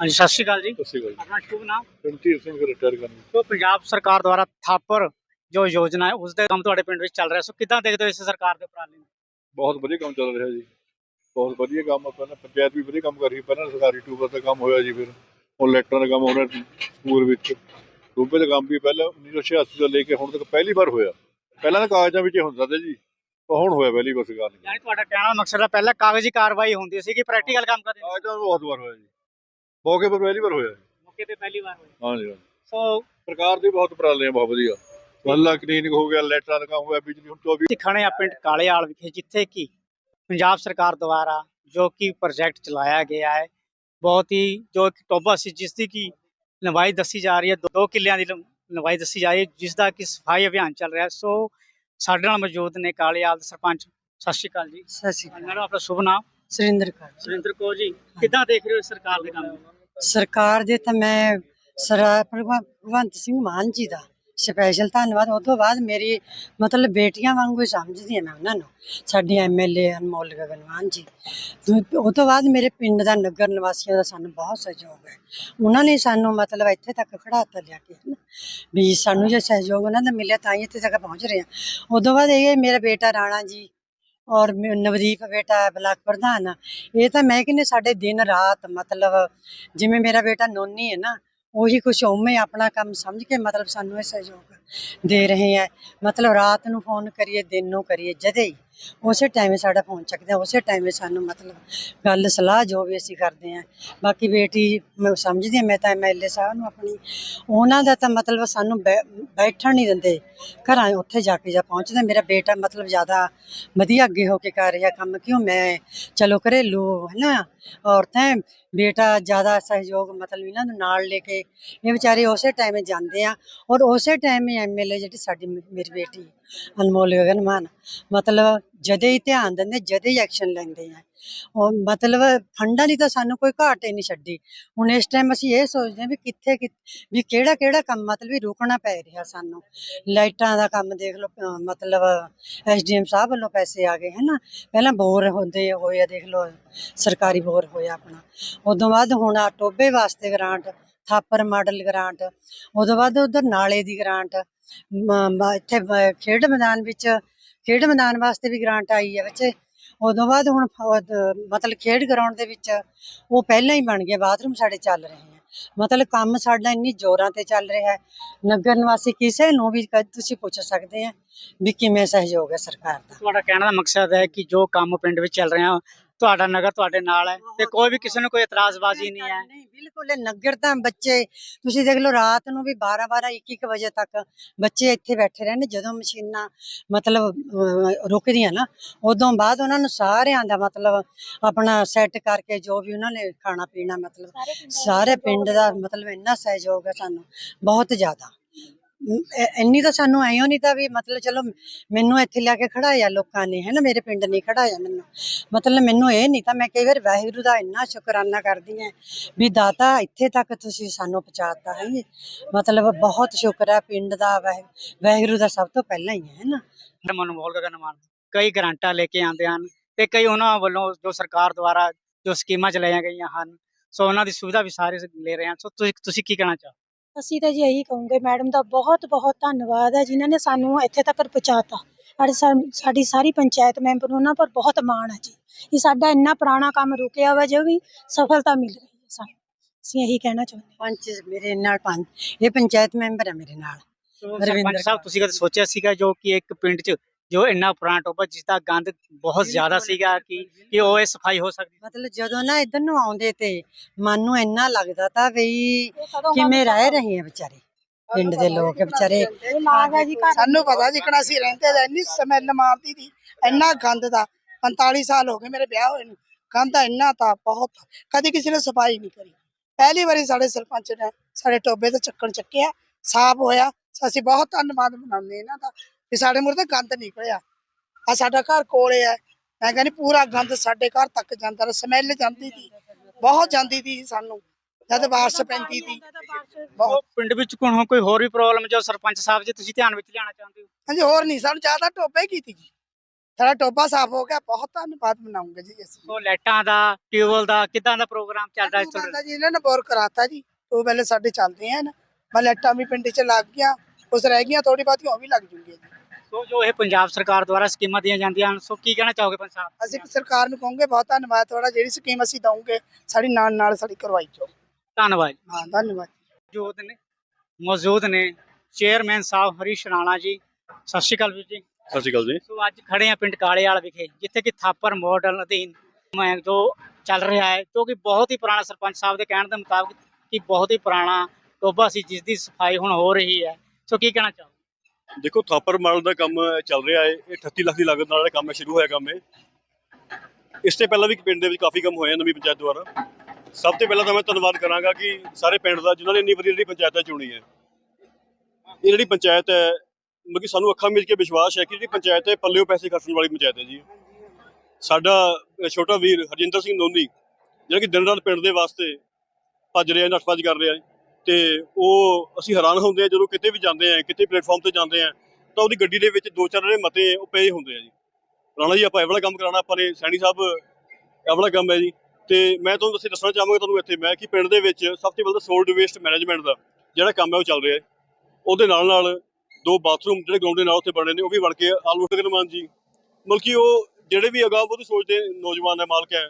A: ਹਾਂਜੀ ਸਤਿ ਸ਼੍ਰੀ ਅਕਾਲ ਜੀ।
G: ਸਤਿ ਸ਼੍ਰੀ ਅਕਾਲ
A: ਆਪਣਾ ਸ਼ੁਭ ਨਾਮ?
G: ਰਣਧੀਰ ਸਿੰਘ ਰਿਟਾਇਰ ਕਰਨ।
A: ਸੋ ਪੰਜਾਬ ਸਰਕਾਰ ਦੁਆਰਾ ਥਾਪਰ ਜੋ ਯੋਜਨਾ ਹੈ ਉਸ ਦੇ ਕੰਮ ਤੁਹਾਡੇ ਪਿੰਡ ਵਿੱਚ ਚੱਲ ਰਿਹਾ। ਸੋ ਕਿੱਦਾਂ ਦੇਖਦੇ ਹੋ ਇਸ ਸਰਕਾਰ ਦੇ ਉਪਰਾਲੇ ਨੂੰ?
G: ਬਹੁਤ ਵਧੀਆ ਕੰਮ ਚੱਲ ਰਿਹਾ ਜੀ। ਬਹੁਤ ਵਧੀਆ ਕੰਮ ਆ। ਪਹਿਲਾਂ ਪੰਚਾਇਤ ਵੀ ਵਧੀਆ ਕੰਮ ਕਰ ਰਹੀ ਪਹਿਲਾਂ ਸਰਕਾਰੀ ਟੂਬਰ ਦਾ ਕੰਮ ਹੋਇਆ ਜੀ ਫਿਰ। ਹੁਣ ਲੈਟਰਾਂ ਦਾ ਕੰਮ ਹੋ ਰਿਹਾ ਸਕੂਲ ਵਿੱਚ। ਟੂਬੇ ਦਾ ਕੰਮ ਵੀ ਪਹਿਲਾਂ 1986 ਤੋਂ ਲੈ ਕੇ ਹੁਣ ਤੱਕ ਪਹਿਲੀ ਵਾਰ ਹੋਇਆ। ਪਹਿਲਾਂ ਤਾਂ ਕਾਗਜ਼ਾਂ ਵਿੱਚ ਹੀ ਹੁੰਦਾ ਸੀ ਜੀ। ਹੁਣ ਹੋਇਆ ਪਹਿਲੀ ਵਾਰ ਸਰਕਾਰ ਨੇ
A: ਯਾਨੀ ਤੁਹਾਡਾ ਕਹਿਣ ਦਾ ਮਕਸਦ ਹੈ ਪਹਿਲਾਂ ਕਾਗਜ਼ੀ ਕਾਰਵਾਈ ਹੁੰਦੀ ਸੀ ਕਿ ਪ੍ਰੈਕਟੀਕਲ ਕੰਮ ਕਰਦੇ
G: ਕਾਗਜ਼ਾਂ ਦਾ ਬਹੁਤ ਵਾਰ ਹੋਇਆ ਜੀ। ਮੌਕੇ ਪਰ ਪਹਿਲੀ ਵਾਰ ਹੋਇਆ। ਜੀ
A: ਮੌਕੇ ਤੇ ਪਹਿਲੀ ਵਾਰ ਹੋਇਆ।
G: ਹਾਂਜੀ ਹਾਂਜੀ।
A: ਸੋ
G: ਸਰਕਾਰ ਦੇ ਬਹੁਤ ਉਪਰਾਲੇ ਆ ਬਹੁਤ ਵਧੀਆ। ਮਹੱਲਾ ਕਲੀਨਿਕ ਹੋ ਗਿਆ ਲੈਟਰਾਂ ਦਾ ਕੰਮ ਹੋਇਆ ਬਿਜਲੀ ਹੁਣ 24
A: ਅਸੀਂ ਖੜੇ ਆ ਪਿੰਡ ਕਾਲੇਆਲ ਵਿਖੇ ਜਿੱਥੇ ਕਿ ਪੰਜਾਬ ਸਰਕਾਰ ਦੁਆਰਾ ਜੋ ਕਿ ਪ੍ਰੋਜੈਕਟ ਚਲਾਇਆ ਗਿਆ ਹੈ ਬਹੁਤ ਹੀ ਜੋ ਇੱਕ ਟੋਬਾ ਸੀ ਜਿਸ ਦੀ ਕੀ ਲੰਬਾਈ ਦੱਸੀ ਜਾ ਰਹੀ ਹੈ ਦੋ ਕਿੱਲਿਆਂ ਦੀ ਲੰ- ਲੰਬਾਈ ਦੱਸੀ ਜਾ ਰਹੀ ਹੈ ਜਿਸ ਦਾ ਕਿ ਸਫ਼ਾਈ ਅਭਿਆਨ ਚੱਲ ਰਿਹਾ ਹੈ। ਸੋ ਸਾਡੇ ਨਾਲ ਮੌਜੂਦ ਨੇ ਕਾਲੇਆਲ ਦੇ ਸਰਪੰਚ। ਸਤਿ ਸ਼੍ਰੀ ਅਕਾਲ ਜੀ।
H: ਸਤਿ ਸ਼੍ਰੀ ਅਕਾਲ।
A: ਮੈਡਮ ਆਪਣਾ ਸ਼ੁਭ ਨਾਮ
H: ਸੁਰਿੰਦਰ ਕੌਰ।
A: ਸੁਰਿੰਦਰ ਕੌਰ ਜੀ ਕਿੱਦਾਂ ਦੇਖ ਰਹੇ ਹੋ ਸਰਕਾਰ ਦੇ ਕੰਮ
H: ਸਰਕਾਰ ਦੇ ਤਾਂ ਮੈਂ ਸਰਾ ਭਗਵੰ- ਭਗਵੰਤ ਸਿੰਘ ਮਾਨ ਜੀ ਦਾ ਸਪੈਸ਼ਲ ਧੰਨਵਾਦ। ਉਹ ਤੋਂ ਬਾਅਦ ਮੇਰੀ ਮਤਲਬ ਬੇਟੀਆਂ ਵਾਂਗੂ ਹੀ ਸਮਝਦੀ ਹਾਂ ਮੈਂ ਉਹਨਾਂ ਨੂੰ। ਸਾਡੀ ਐਮਐਲਏ ਅਨਮੋਲ ਗਗਨਵਾਨ ਜੀ। ਉਹ ਤੋਂ ਬਾਅਦ ਮੇਰੇ ਪਿੰਡ ਦਾ ਨਗਰ ਨਿਵਾਸੀਆਂ ਦਾ ਸਾਨੂੰ ਬਹੁਤ ਸਹਿਯੋਗ ਹੈ। ਉਹਨਾਂ ਨੇ ਸਾਨੂੰ ਮਤਲਬ ਇੱਥੇ ਤੱਕ ਖੜਾਤਾ ਲਿਆ ਕੇ, ਹਨਾ। ਵੀ ਸਾਨੂੰ ਜੇ ਸਹਿਯੋਗ ਉਹਨਾਂ ਦਾ ਮਿਲਿਆ ਤਾਂ ਹੀ ਇੱਥੇ ਤੱਕ ਪਹੁੰਚ ਰਹੇ ਹਾਂ। ਉਹ ਤੋਂ ਬਾਅਦ ਇਹ ਮੇਰਾ ਬੇਟਾ ਰਾਣਾ ਜੀ ਔਰ ਮ- ਨਵਦੀਪ ਬੇਟਾ ਬਲਾਕ ਪ੍ਰਧਾਨ ਇਹ ਤਾਂ ਮੈਂ ਕਹਿੰਦੀ ਸਾਡੇ ਦਿਨ ਰਾਤ ਮਤਲਬ ਜਿਵੇਂ ਮੇਰਾ ਬੇਟਾ ਨੋਨੀ ਹੈ ਨਾ ਉਹੀ ਕੁਛ ਉਵੇਂ ਆਪਣਾ ਕੰਮ ਸਮਝ ਕੇ ਮਤਲਬ ਸਾਨੂੰ ਇਹ ਸਹਿਯੋਗ ਦੇ ਰਹੇ ਹੈ ਮਤਲਬ ਰਾਤ ਨੂੰ ਫੋਨ ਕਰੀਏ, ਦਿਨ ਨੂੰ ਕਰੀਏ, ਜਦੇ ਹੀ। ਉਸੇ ਟਾਈਮ ਸਾਡਾ ਫੋਨ ਚੱਕਦੇ ਆ, ਉਸੇ ਟਾਈਮ ਸਾਨੂੰ ਮਤਲਬ ਗੱਲ, ਸਲਾਹ ਜੋ ਵੀ ਅਸੀਂ ਕਰਦੇ ਆ। ਬਾਕੀ ਬੇਟੀ ਮੈਂ ਸਮਝਦੀ ਹਾਂ ਮੈਂ ਤਾਂ ਐਮਐਲਏ ਸਾਹਿਬ ਨੂੰ ਆਪਣੀ। ਉਹਨਾਂ ਦਾ ਤਾਂ ਮਤਲਬ ਸਾਨੂੰ ਬੈ- ਬੈਠਣ ਨਹੀਂ ਦਿੰਦੇ। ਘਰਾਂ ਉੱਥੇ ਜਾ ਕੇ ਜਾ ਪਹੁੰਚਦੇ। ਮੇਰਾ ਬੇਟਾ ਮਤਲਬ ਜ਼ਿਆਦਾ ਵਧੀਆ ਅੱਗੇ ਹੋ ਕੇ ਕਰ ਰਿਹਾ ਕੰਮ। ਕਿਉਂ? ਮੈਂ, ਚਲੋ ਘਰੇਲੂ ਹੈ ਨਾ ਔਰਤਾਂ ਬੇਟਾ ਜ਼ਿਆਦਾ ਸਹਿਯੋਗ ਮਤਲਬ ਇਹਨਾਂ ਨੂੰ ਨਾਲ ਲੈ ਕੇ ਇਹ ਵਿਚਾਰੇ ਉਸੇ ਟਾਈਮ ਜਾਂਦੇ ਆ ਔਰ ਉਸੇ ਟਾਈਮ ਹੀ ਐਮਐਲਏ ਜਿਹੜੀ ਸਾਡੀ ਮੇ- ਮੇਰੀ ਬੇਟੀ ਅਨਮੋਲ ਗਗਨ ਮਾਨ ਮਤਲਬ ਜਦੇ ਹੀ ਧਿਆਨ ਦਿੰਦੇ, ਜਦੇ ਹੀ ਐਕਸ਼ਨ ਲੈਂਦੇ ਆ। ਉਹ ਮਤਲਬ ਫੰਡਾਂ ਦੀ ਤਾਂ ਸਾਨੂੰ ਕੋਈ ਘਾਟ ਹੀ ਨਹੀਂ ਛੱਡੀ। ਹੁਣ ਇਸ ਟਾਈਮ ਅਸੀਂ ਇਹ ਸੋਚਦੇ ਹਾਂ ਵੀ ਕਿੱਥੇ ਕਿ, ਵੀ ਕਿਹੜਾ ਕਿਹੜਾ ਕੰਮ ਮਤਲਬ ਵੀ ਰੁਕਣਾ ਪੈ ਰਿਹਾ ਸਾਨੂੰ। ਲਾਈਟਾਂ ਦਾ ਕੰਮ ਦੇਖ ਲਓ, ਅਹ ਮਤਲਬ ਐਸਡੀਐਮ ਸਾਹਿਬ ਵੱਲੋਂ ਪੈਸੇ ਆ ਗਏ, ਹਨਾ। ਪਹਿਲਾਂ ਬੋਰ ਹੁੰਦੇ ਹੋਏ ਆ, ਦੇਖ ਲਓ, ਸਰਕਾਰੀ ਬੋਰ ਹੋਇਆ ਆਪਣਾ। ਉਦੋਂ ਬਾਅਦ ਹੁਣ ਆ ਟੋਬੇ ਵਾਸਤੇ ਗ੍ਰਾਂਟ, ਥਾਪਰ ਮਾਡਲ ਗ੍ਰਾਂਟ, ਉਦੋਂ ਬਾਅਦ ਉਧਰ ਨਾਲੇ ਦੀ ਗ੍ਰਾਂਟ, ਮ- ਮ- ਇੱਥੇ ਬ- ਖੇਡ ਮੈਦਾਨ ਵਿੱਚ, ਖੇਡ ਮੈਦਾਨ ਵਾਸਤੇ ਵੀ ਗ੍ਰਾਂਟ ਆਈ ਹੈ ਬੱਚੇ। ਉਦੋਂ ਬਾਅਦ ਹੁਣ ਮਤਲਬ ਖੇਡ ਗਰਾਊਂਡ ਦੇ ਵਿੱਚ ਉਹ ਪਹਿਲਾਂ ਹੀ ਬਣ ਗਏ, ਬਾਥਰੂਮ ਸਾਡੇ ਚੱਲ ਰਹੇ ਆ। ਮਤਲਬ ਕੰਮ ਸਾਡਾ ਇੰਨੀ ਜ਼ੋਰਾਂ ਤੇ ਚੱਲ ਰਿਹਾ ਹੈ, ਨਗਰ ਨਿਵਾਸੀ ਕਿਸੇ ਨੂੰ ਵੀ ਤੁਸੀਂ ਪੁੱਛ ਸਕਦੇ ਆ ਵੀ ਕਿਵੇਂ ਸਹਿਯੋਗ ਹੈ ਸਰਕਾਰ ਦਾ।
A: ਤੁਹਾਡਾ ਕਹਿਣ ਦਾ ਮਕਸਦ ਹੈ ਕਿ ਜੋ ਕੰਮ ਪਿੰਡ ਵਿੱਚ ਚੱਲ ਰਿਹਾ ਤੁਹਾਡਾ ਨਗਰ ਤੁਹਾਡੇ ਨਾਲ ਹੈ ਤੇ ਕੋਈ ਵੀ ਕਿਸੇ ਨੂੰ ਕੋਈ ਇਤਰਾਜ਼ਬਾਜ਼ੀ ਨਹੀਂ ਹੈ।
H: ਨਹੀਂ ਬਿਲਕੁਲ ਇਹ ਨਗਰ ਤਾਂ ਬੱਚੇ ਤੁਸੀਂ ਦੇਖ ਲਓ ਰਾਤ ਨੂੰ ਵੀ 12 12 1 1 ਵਜੇ ਤੱਕ ਬੱਚੇ ਇੱਥੇ ਬੈਠੇ ਰਹਿੰਦੇ ਜਦੋਂ ਮਸ਼ੀਨਾਂ ਮਤਲਬ ਰੁਕਦੀਆਂ ਨਾ ਉਦੋਂ ਬਾਅਦ ਉਹਨਾਂ ਨੂੰ ਸਾਰਿਆਂ ਦਾ ਮਤਲਬ ਆਪਣਾ ਸੈੱਟ ਕਰਕੇ ਜੋ ਵੀ ਉਹਨਾਂ ਨੇ ਖਾਣਾ ਪੀਣਾ ਮਤਲਬ ਸਾਰੇ ਪਿੰਡ ਦਾ ਮਤਲਬ ਇੰਨਾ ਸਹਿਯੋਗ ਹੈ ਸਾਨੂੰ ਬਹੁਤ ਜ਼ਿਆਦਾ। ਇੰਨੀ ਤਾਂ ਸਾਨੂੰ ਐਂ ਨਹੀਂ ਤਾਂ ਵੀ ਮਤਲਬ ਚਲੋ ਮੈਨੂੰ ਇੱਥੇ ਲਿਆ ਕੇ ਖੜਾਇਆ ਲੋਕਾਂ ਨੇ ਹੈ ਨਾ ਮੇਰੇ ਪਿੰਡ ਨਹੀਂ ਖੜਾਇਆ ਮੈਨੂੰ। ਮਤਲਬ ਮੈਨੂੰ ਇਹ ਨਹੀਂ ਤਾਂ ਮੈਂ ਕਈ ਵਾਰ ਵਾਹਿਗੁਰੂ ਦਾ ਇੰਨਾ ਸ਼ੁਕਰਾਨਾ ਕਰਦੀ ਹਾਂ ਵੀ ਦਾਤਾ ਇੱਥੇ ਤੱਕ ਤੁਸੀਂ ਸਾਨੂੰ ਪਹੁੰਚਾਤਾ, ਹੈ ਜੀ ਮਤਲਬ ਬਹੁਤ ਸ਼ੁਕਰ ਹੈ ਪਿੰਡ ਦਾ ਵਾਹਿ- ਵਾਹਿਗੁਰੂ ਦਾ ਸਭ ਤੋਂ ਪਹਿਲਾਂ ਹੀ ਹੈ ਨਾ?
A: ਮਨਮੋਹਨ ਗਗਨਮਾਨ ਕਈ ਗ੍ਰਾਂਟਾਂ ਲੈ ਕੇ ਆਉਂਦੇ ਹਨ ਤੇ ਕਈ ਉਹਨਾਂ ਵੱਲੋਂ ਜੋ ਸਰਕਾਰ ਦੁਆਰਾ ਜੋ ਸਕੀਮਾਂ ਚਲਾਈਆਂ ਗਈਆਂ ਹਨ, ਸੋ ਉਹਨਾਂ ਦੀ ਸੁਵਿਧਾ ਵੀ ਸਾਰੇ ਲੈ ਰਹੇ ਹਨ। ਸੋ ਤੁਸੀਂ ਕੀ ਕਹਿਣਾ ਚਾਹੋ?
I: ਅਸੀਂ ਤਾਂ ਜੀ ਇਹੀ ਕਹੂੰਗੇ ਮੈਡਮ ਦਾ ਬਹੁਤ ਬਹੁਤ ਧੰਨਵਾਦ ਹੈ ਜਿਨ੍ਹਾਂ ਨੇ ਸਾਨੂੰ ਇੱਥੇ ਤੱਕ ਪਹੁੰਚਾਤਾ। ਔਰ ਸਾ- ਸਾਡੀ ਸਾਰੀ ਪੰਚਾਇਤ ਮੈਂਬਰ ਨੂੰ ਉਹਨਾਂ ਪਰ ਬਹੁਤ ਮਾਣ ਹੈ ਜੀ। ਇਹ ਸਾਡਾ ਇੰਨਾ ਪੁਰਾਣਾ ਕੰਮ ਰੁਕਿਆ ਵਾ ਜੋ ਵੀ ਸਫਲਤਾ ਮਿਲ ਰਹੀ ਹੈ ਸਾਨੂੰ। ਅਸੀਂ ਇਹੀ ਕਹਿਣਾ ਚਾਹੁੰਦੇ ਹਾਂ।
H: ਪੰਚ ਮੇਰੇ ਨਾਲ ਪੰਚ ਇਹ ਪੰਚਾਇਤ ਮੈਂਬਰ ਹੈ ਮੇਰੇ ਨਾਲ। ਰਵਿੰਦਰ
A: ਸਰਪੰਚ ਸਾਹਿਬ। ਤੁਸੀਂ ਕਦੇ ਸੋਚਿਆ ਸੀਗਾ ਜੋ ਕਿ ਇੱਕ ਪਿੰਡ 'ਚ ਜੋ ਇੰਨਾ ਪੁਰਾਣਾ ਟੋਬਾ ਜਿਸ ਦਾ ਗੰਦ ਬਹੁਤ ਜ਼ਿਆਦਾ ਸੀਗਾ ਕਿ ਕਿ ਉਹ ਇਹ ਸਫ਼ਾਈ ਹੋ ਸਕਦੀ
H: ਮਤਲਬ ਜਦੋਂ ਨਾ ਇਧਰ ਨੂੰ ਆਉਂਦੇ ਤੇ ਮਨ ਨੂੰ ਇੰਨਾ ਲੱਗਦਾ ਤਾਂ ਵੀ ਕਿਵੇਂ ਰਹਿ ਰਹੇ ਆ ਵਿਚਾਰੇ ਪਿੰਡ ਦੇ ਲੋਕ ਵਿਚਾਰੇ।
J: ਸਾਨੂੰ ਪਤਾ ਜਿਕਣਾ ਅਸੀਂ ਰਹਿੰਦੇ ਤਾਂ ਇੰਨੀ ਸਮੈਲ ਮਾਰਦੀ ਸੀ ਇੰਨਾ ਗੰਦ ਦਾ। 45 ਸਾਲ ਹੋ ਗਏ ਮੇਰੇ ਵਿਆਹ ਹੋਏ ਨੂੰ ਗੰਦ ਤਾਂ ਇੰਨਾ ਤਾਂ ਬਹੁਤ ਕਦੀ ਕਿਸੇ ਨੇ ਸਫ਼ਾਈ ਨਹੀਂ ਕਰੀ। ਪਹਿਲੀ ਵਾਰੀ ਸਾਡੇ ਸਰਪੰਚ ਨੇ ਸਾਡੇ ਟੋਬੇ ਤੇ ਚੱਕਣ ਚੱਕਿਆ ਸਾਫ਼ ਹੋਇਆ। ਅਸੀਂ ਬਹੁਤ ਧੰਨਵਾਦ ਮਨਾਉਂਦੇ ਇਹਨਾਂ ਦਾ। ਵੀ ਸਾਡੇ ਮੂਹਰੇ ਤੇ ਗੰਦ ਨਿਕਲਿਆ। ਆ ਸਾਡਾ ਘਰ ਕੋਲੇ ਹੈ। ਮੈਂ ਕਹਿੰਦੀ ਪੂਰਾ ਗੰਦ ਸਾਡੇ ਘਰ ਤੱਕ ਜਾਂਦਾ ਰਿਹਾ। ਸਮੈਲ ਜਾਂਦੀ ਸੀ। ਬਹੁਤ ਜਾਂਦੀ ਸੀ ਸਾਨੂੰ। ਜਦ ਬਾਰਿਸ਼ ਪੈਂਦੀ ਸੀ। ਬਹੁਤ।
A: ਉਹ ਪਿੰਡ ਵਿੱਚ ਕੋਈ ਕੋਈ ਹੋਰ ਵੀ ਪ੍ਰੋਬਲਮ ਜੋ ਸਰਪੰਚ ਸਾਹਿਬ ਜੀ ਤੁਸੀਂ ਧਿਆਨ ਵਿੱਚ ਲਿਆਉਣਾ ਚਾਹੁੰਦੇ ਹੋ?
J: ਹਾਂਜੀ ਹੋਰ ਨਹੀਂ। ਸਾਨੂੰ ਜ਼ਿਆਦਾ ਹੀ ਕੀਤੀ ਜੀ ਸਾਡਾ ਟੋਬਾ ਸਾਫ਼ ਹੋ ਗਿਆ। ਬਹੁਤ ਧੰਨਵਾਦ ਮਨਾਉਂਗੇ ਜੀ ਅਸੀਂ।
A: ਸੋ ਲਾਈਟਾਂ ਦਾ ਟਿਊਬਲ ਦਾ ਕਿਦਾਂ ਦਾ ਪ੍ਰੋਗਰਾਮ ਚੱਲ ਰਿਹਾ
J: ਜੀ ਇਹਨਾਂ ਨੇ ਬੋਰ ਕਰਾਤਾ ਜੀ। ਟਿਊਬਵੈੱਲ ਸਾਡੇ ਚੱਲਦੇ ਹਨ ਮਲੇਟਾਂ ਵੀ ਪਿੰਡ 'ਚ ਲੱਗ ਗਿਆ ਉਸ ਰਹਿ ਗਈਆਂ ਥੋੜੀ ਬਹੁਤੀ ਉਹ ਵੀ ਲੱਗ ਜੂਗੀਆਂ ਜੀ
A: ਸੋ ਜੋ ਇਹ ਪੰਜਾਬ ਸਰਕਾਰ ਦੁਆਰਾ ਸਕੀਮਾਂ ਦੀਆਂ ਜਾਂਦੀਆਂ ਹਨ ਸੋ ਕੀ ਕਹਿਣਾ ਚਾਹੋਗੇ ਸਾਹਿਬ?
J: ਅਸੀਂ ਸਰਕਾਰ ਨੂੰ ਕਹੋਗੇ ਬਹੁਤ ਧੰਨਵਾਦ ਤੁਹਾਡਾ ਜਿਹੜੀ ਸਕੀਮ ਅਸੀਂ ਦਵਾਂਗੇ ਸਾਡੀ ਨਾਲ ਨਾਲ ਸਾਡੀ ਕਰਵਾਈ ਜਾਓ।
A: ਧੰਨਵਾਦ
J: ਹਾਂ ਧੰਨਵਾਦ।
A: ਮੌਜੂਦ ਨੇ ਮੌਜੂਦ ਨੇ ਚੇਅਰਮੈਨ ਸਾਹਿਬ ਹਰੀਸ਼ ਰਾਣਾ ਜੀ ਸਤਿ ਸ਼੍ਰੀ ਅਕਾਲ ਵੀਰ ਜੀ।
K: ਸਤਿ ਸ਼੍ਰੀ ਅਕਾਲ ਜੀ।
A: ਸੋ ਅੱਜ ਖੜੇ ਆ ਪਿੰਡ ਕਾਲੇਵਾਲ ਵਿਖੇ ਜਿੱਥੇ ਕਿ ਥਾਪਰ ਮਾਡਲ ਅਧੀਨ ਮੈਂ ਜੋ ਚੱਲ ਰਿਹਾ ਹੈ ਜੋ ਕਿ ਬਹੁਤ ਹੀ ਪੁਰਾਣਾ ਸਰਪੰਚ ਸਾਹਿਬ ਦੇ ਕਹਿਣ ਦੇ ਮੁਤਾਬਕ ਕਿ ਬਹੁਤ ਹੀ ਪੁਰਾਣਾ ਟੋਬਾ ਸੀ ਜਿਸ ਦੀ ਸਫ਼ਾਈ ਹੁਣ ਹੋ ਰਹੀ ਹੈ। ਸੋ ਕੀ ਕਹਿਣਾ ਚਾਹੋ
K: ਦੇਖੋ, ਥਾਪਰ ਮਾਡਲ ਦਾ ਕੰਮ ਚੱਲ ਰਿਹਾ ਹੈ ਇਹ 38 ਲੱਖ ਦੀ ਲਾਗਤ ਨਾਲ ਇਹ ਕੰਮ ਸ਼ੁਰੂ ਹੋਇਆ ਕੰਮ ਇਹ। ਇਸ ਤੋਂ ਪਹਿਲਾਂ ਵੀ ਪਿੰਡ ਦੇ ਵਿੱਚ ਕਾਫੀ ਕੰਮ ਹੋਏ ਆ ਨਵੀਂ ਪੰਚਾਇਤ ਦੁਆਰਾ। ਸਭ ਤੋਂ ਪਹਿਲਾਂ ਤਾਂ ਮੈਂ ਧੰਨਵਾਦ ਕਰਾਂਗਾ ਕਿ ਸਾਰੇ ਪਿੰਡ ਦਾ, ਜਿਨ੍ਹਾਂ ਨੇ ਇੰਨੀ ਵਧੀਆ ਜਿਹੜੀ ਪੰਚਾਇਤਾਂ ਚੁਣੀ ਹੈ। ਇਹ ਜਿਹੜੀ ਪੰਚਾਇਤ ਹੈ, ਮਤਲਬ ਕਿ ਸਾਨੂੰ ਅੱਖਾਂ ਮਿਲ ਕੇ ਵਿਸ਼ਵਾਸ ਹੈ ਕਿ ਜਿਹੜੀ ਪੰਚਾਇਤ ਹੈ, ਪੱਲਿਓ ਪੈਸੇ ਖਰਚਣ ਵਾਲੀ ਪੰਚਾਇਤ ਹੈ ਜੀ। ਸਾਡਾ ਛੋਟਾ ਵੀਰ ਹਰਜਿੰਦਰ ਸਿੰਘ ਨੋਨੀ, ਜਿਹੜਾ ਕਿ ਦਿਨ ਰਾਤ ਪਿੰਡ ਦੇ ਵਾਸਤੇ ਭੱਜ ਰਿਹਾ ਨੱਠ ਕਰ ਰਿਹਾ ਹੈ। ਤੇ ਉਹ ਅਸੀਂ ਹੈਰਾਨ ਹੁੰਦੇ ਆ ਜਦੋਂ ਕਿਤੇ ਵੀ ਜਾਂਦੇ ਆ, ਕਿਤੇ ਪਲੇਟਫਾਰਮ ਤੇ ਜਾਂਦੇ ਆ, ਤਾਂ ਉਹਦੀ ਗੱਡੀ ਦੇ ਵਿੱਚ ਦੋ ਚਾਰ ਜਿਹੜੇ ਮਤੇ ਉਹ ਪਏ ਹੁੰਦੇ ਆ ਜੀ। ਰਾਣਾ ਜੀ, ਆਪਾਂ ਇਹ ਵਾਲਾ ਕੰਮ ਕਰਾਉਣਾ, ਆਪਾਂ ਨੇ ਸੈਣੀ ਸਾਹਿਬ, ਇਹ ਵਾਲਾ ਕੰਮ ਹੈ ਜੀ। ਤੇ ਮੈਂ ਤੁਹਾਨੂੰ ਦੱਸੇ, ਦੱਸਣਾ ਚਾਹਾਂਗਾ ਤੁਹਾਨੂੰ ਇੱਥੇ, ਮੈਂ ਕਿ ਪਿੰਡ ਦੇ ਵਿੱਚ ਸਭ ਤੋਂ ਪਹਿਲਾਂ ਸੋਲਡ ਵੇਸਟ ਮੈਨੇਜਮੈਂਟ ਦਾ ਜਿਹੜਾ ਕੰਮ ਹੈ ਉਹ ਚੱਲ ਰਿਹਾ ਹੈ। ਉਹਦੇ ਨਾਲ ਨਾਲ ਦੋ ਬਾਥਰੂਮ ਜਿਹੜੇ ਗਰਾਊਂਡ ਦੇ ਨਾਲ ਉੱਥੇ ਬਣੇ ਨੇ, ਉਹ ਵੀ ਬਣ ਕੇ ਆਲਮੋਸਟ ਗਰਮਾਨ ਜੀ। ਮਤਲਬ ਕਿ ਉਹ ਜਿਹੜੇ ਵੀ ਅਗਾਂਹ ਉਹਦੀ ਸੋਚਦੇ ਨੌਜਵਾਨ ਹੈ, ਮਾਲਕ ਹੈ,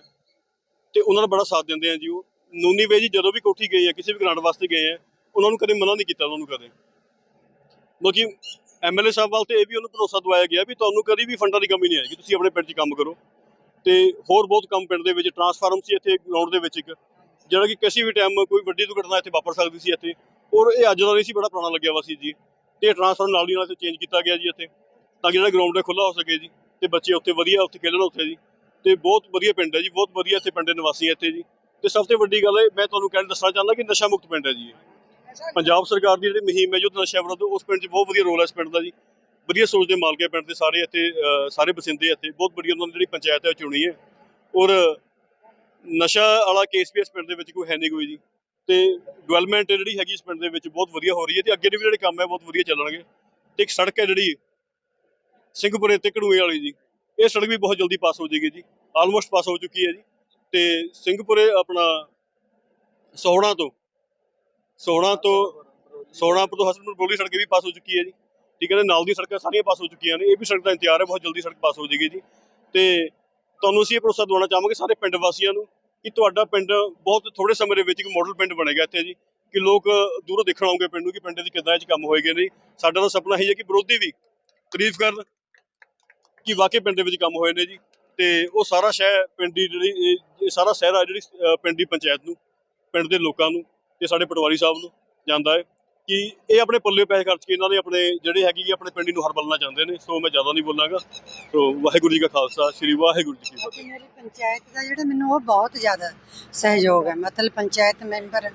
K: ਤੇ ਉਹਨਾਂ ਦਾ ਬੜਾ ਸਾਥ ਦਿੰਦੇ ਆ ਜੀ ਉਹ। ਨੂਨੀ ਵੇ ਜੀ ਜਦੋਂ ਵੀ ਕੋਠੀ ਗਏ ਆ, ਕਿਸੇ ਵੀ ਗ੍ਰਾਂਟ ਵਾਸਤੇ ਗਏ ਆ, ਉਹਨਾਂ ਨੂੰ ਕਦੇ ਮਨਾ ਨਹੀਂ ਕੀਤਾ, ਉਹਨਾਂ ਨੂੰ ਕਦੇ। ਮਤਲਬ ਕਿ ਐਮਐਲਏ ਸਾਹਿਬ ਵੱਲ ਤੇ ਇਹ ਵੀ ਉਹਨੂੰ ਭਰੋਸਾ ਦਵਾਇਆ ਗਿਆ ਵੀ ਤੁਹਾਨੂੰ ਕਦੀ ਵੀ ਫੰਡਾਂ ਦੀ ਕਮੀ ਨਹੀਂ ਆਏਗੀ, ਤੁਸੀਂ ਆਪਣੇ ਪਿੰਡ 'ਚ ਕੰਮ ਕਰੋ। ਤੇ ਹੋਰ ਬਹੁਤ ਕੰਮ ਪਿੰਡ ਦੇ ਵਿੱਚ, ਟਰਾਂਸਫਾਰਮ ਸੀ ਇੱਥੇ ਗਰਾਊਂਡ ਦੇ ਵਿੱਚ ਇੱਕ, ਜਿਹੜਾ ਕਿ ਕਿਸੇ ਵੀ ਟਾਈਮ ਕੋਈ ਵੱਡੀ ਦੁਰਘਟਨਾ ਇੱਥੇ ਵਾਪਰ ਸਕਦੀ ਸੀ ਇੱਥੇ। ਔਰ ਇਹ ਅੱਜ ਦਾ ਨਹੀਂ ਸੀ, ਬੜਾ ਪੁਰਾਣਾ ਲੱਗਿਆ ਵਾ ਸੀ ਜੀ। ਤੇ ਇਹ ਟਰਾਂਸਫਾਰਮ ਨਾਲ ਦੀ ਨਾਲ ਚੇਂਜ ਕੀਤਾ ਗਿਆ ਜੀ ਇੱਥੇ, ਤਾਂ ਕਿ ਜਿਹੜਾ ਗਰਾਊਂਡ ਹੈ ਖੁੱਲਾ ਹੋ ਸਕੇ ਜੀ, ਤੇ ਬੱਚੇ ਉੱਥੇ ਵਧੀਆ ਉੱਥੇ ਖੇਡਣ ਉੱਥੇ ਜੀ। ਤੇ ਬਹੁਤ ਵਧੀਆ ਪਿੰਡ ਹੈ ਜੀ, ਬਹੁਤ ਵਧੀਆ ਇੱਥੇ ਪਿੰਡ ਦੇ ਨਿਵਾਸੀ ਹੈ ਇੱਥੇ ਜੀ। ਤੇ ਸਭ ਤੋਂ ਵੱਡੀ ਗੱਲ ਹੈ, ਮੈਂ ਤੁਹਾਨੂੰ ਕਹਿਣ ਦੱਸਣਾ ਚਾਹੁੰਦਾ ਕਿ ਨਸ਼ਾ ਮੁਕਤ ਪਿੰਡ ਹੈ ਜੀ ਪੰਜਾਬ ਸਰਕਾਰ ਦੀ ਜਿਹੜੀ ਮੁਹਿੰਮ ਹੈ ਯੁੱਧ ਨਸ਼ਾ ਵਿਰੁੱਧ, ਉਸ ਪਿੰਡ 'ਚ ਬਹੁਤ ਵਧੀਆ ਰੋਲ ਹੈ ਇਸ ਪਿੰਡ ਦਾ ਜੀ। ਵਧੀਆ ਸੋਚ ਦੇ ਮਾਲਕ ਹੈ ਪਿੰਡ ਦੇ ਸਾਰੇ ਇੱਥੇ ਸਾਰੇ ਬਸਿੰਦੇ ਇੱਥੇ। ਬਹੁਤ ਵਧੀਆ ਉਹਨਾਂ ਦੀ ਜਿਹੜੀ ਪੰਚਾਇਤ ਹੈ, ਉਹ ਚੁਣੀ ਹੈ। ਔਰ ਨਸ਼ਾ ਵਾਲਾ ਕੇਸ ਵੀ ਇਸ ਪਿੰਡ ਦੇ ਵਿੱਚ ਕੋਈ ਹੈ ਨਹੀਂ ਕੋਈ ਜੀ। ਤੇ ਡਿਵੈਲਪਮੈਂਟ ਜਿਹੜੀ ਹੈਗੀ ਇਸ ਪਿੰਡ ਦੇ ਵਿੱਚ ਬਹੁਤ ਵਧੀਆ ਹੋ ਰਹੀ ਹੈ ਤੇ ਅੱਗੇ ਦੇ ਵੀ ਜਿਹੜੇ ਕੰਮ ਹੈ, ਬਹੁਤ ਵਧੀਆ ਚੱਲਣਗੇ। ਤੇ ਇੱਕ ਸੜਕ ਹੈ ਜਿਹੜੀ ਸਿੰਘਪੁਰੇ ਤੇ ਕੜੂਏ ਵਾਲੀ ਜੀ। ਇਹ ਸੜਕ ਵੀ ਬਹੁਤ ਜਲਦੀ ਪਾਸ ਹੋ ਜਾਏਗੀ ਜੀ। ਆਲਮੋਸਟ ਪਾਸ ਹੋ ਚੁੱਕੀ ਹੈ ਜੀ। ਤੇ ਸਿੰਘਪੁਰੇ ਆਪਣਾ ਸੋਹਣਾ ਤੋਂ ਸੋਹਣਾ ਤੋਂ ਸੋਹਣਾਪੁਰ ਤੋਂ ਹਸਨਪੁਰ ਬੋਲੀ ਸੜਕ ਵੀ ਪਾਸ ਹੋ ਚੁੱਕੀ ਹੈ ਜੀ। ਠੀਕ ਹੈ ਨਾ, ਨਾਲ ਦੀ ਸੜਕਾਂ ਸਾਰੀਆਂ ਪਾਸ ਹੋ ਚੁੱਕੀਆਂ ਨੇ, ਇਹ ਵੀ ਸੜਕ ਦਾ ਇੰਤਜ਼ਾਰ ਹੈ, ਬਹੁਤ ਜਲਦੀ ਸੜਕ ਪਾਸ ਹੋ ਜਾਏਗੀ ਜੀ। ਤੇ ਤੁਹਾਨੂੰ ਅਸੀਂ ਇਹ ਭਰੋਸਾ ਦਿਵਾਉਣਾ ਚਾਹਾਂਗੇ ਸਾਰੇ ਪਿੰਡ ਵਾਸੀਆਂ ਨੂੰ ਕਿ ਤੁਹਾਡਾ ਪਿੰਡ ਬਹੁਤ ਥੋੜੇ ਸਮੇਂ ਦੇ ਵਿੱਚ ਇੱਕ ਮਾਡਲ ਪਿੰਡ ਬਣੇਗਾ ਇੱਥੇ ਜੀ, ਕਿ ਲੋਕ ਦੂਰੋਂ ਦੇਖਣ ਆਉਂਗੇ ਪਿੰਡ ਨੂੰ ਕਿ ਪਿੰਡ ਦੀ ਕਿੱਦਾਂ ਇਹ 'ਚ ਕੰਮ ਹੋਏਗੇ ਨਹੀਂ ਸਾਡਾ ਤਾਂ ਸੁਪਨਾ ਹੀ ਹੈ ਕਿ ਵਿਰੋਧੀ ਵੀ ਤਾਰੀਫ ਕਰਨ ਕਿ ਵਾਕਈ ਪਿੰਡ ਦੇ ਵਿੱਚ ਕੰਮ ਹੋਏ ਨੇ ਜੀ। ਤੇ ਉਹ ਸਾਰਾ ਸ਼ਹਿਰ ਪਿੰਡ ਦੀ ਜਿਹੜੀ, ਇਹ- ਸਾਰਾ ਸ਼ਹਿਰ ਆ ਜਿਹੜੀ ਪਿੰਡ ਦੀ ਪੰਚਾਇਤ ਨੂੰ, ਪਿੰਡ ਦੇ ਲੋਕਾਂ ਨੂੰ, ਤੇ ਸਾਡੇ ਪਟਵਾਰੀ ਸਾਹਿਬ ਨੂੰ ਜਾਂਦਾ ਹੈ ਕਿ ਇਹ ਆਪਣੇ ਪੱਲੇ ਪੈਸੇ ਖਰਚ ਕੇ ਇਹਨਾਂ ਨੇ ਆਪਣੇ ਜਿਹੜੇ ਹੈਗੇ ਆਪਣੇ ਪਿੰਡ ਨੂੰ ਹਰਬਲਣਾ ਚਾਹੁੰਦੇ ਨੇ, ਸੋ ਮੈਂ ਜ਼ਿਆਦਾ ਨਹੀਂ ਬੋਲਾਂਗਾ। ਸੋ ਵਾਹਿਗੁਰੂ ਜੀ ਕਾ ਖਾਲਸਾ, ਸ੍ਰੀ ਵਾਹਿਗੁਰੂ ਜੀ ਕੀ ਫਤਿਹ।
H: ਮੇਰੀ ਪੰਚਾਇਤ ਦਾ ਜਿਹੜਾ ਮੈਨੂੰ ਉਹ ਬਹੁਤ ਜ਼ਿਆਦਾ ਸਹਿਯੋਗ ਹੈ। ਮਤਲਬ ਪੰਚਾਇਤ ਮੈਂਬਰ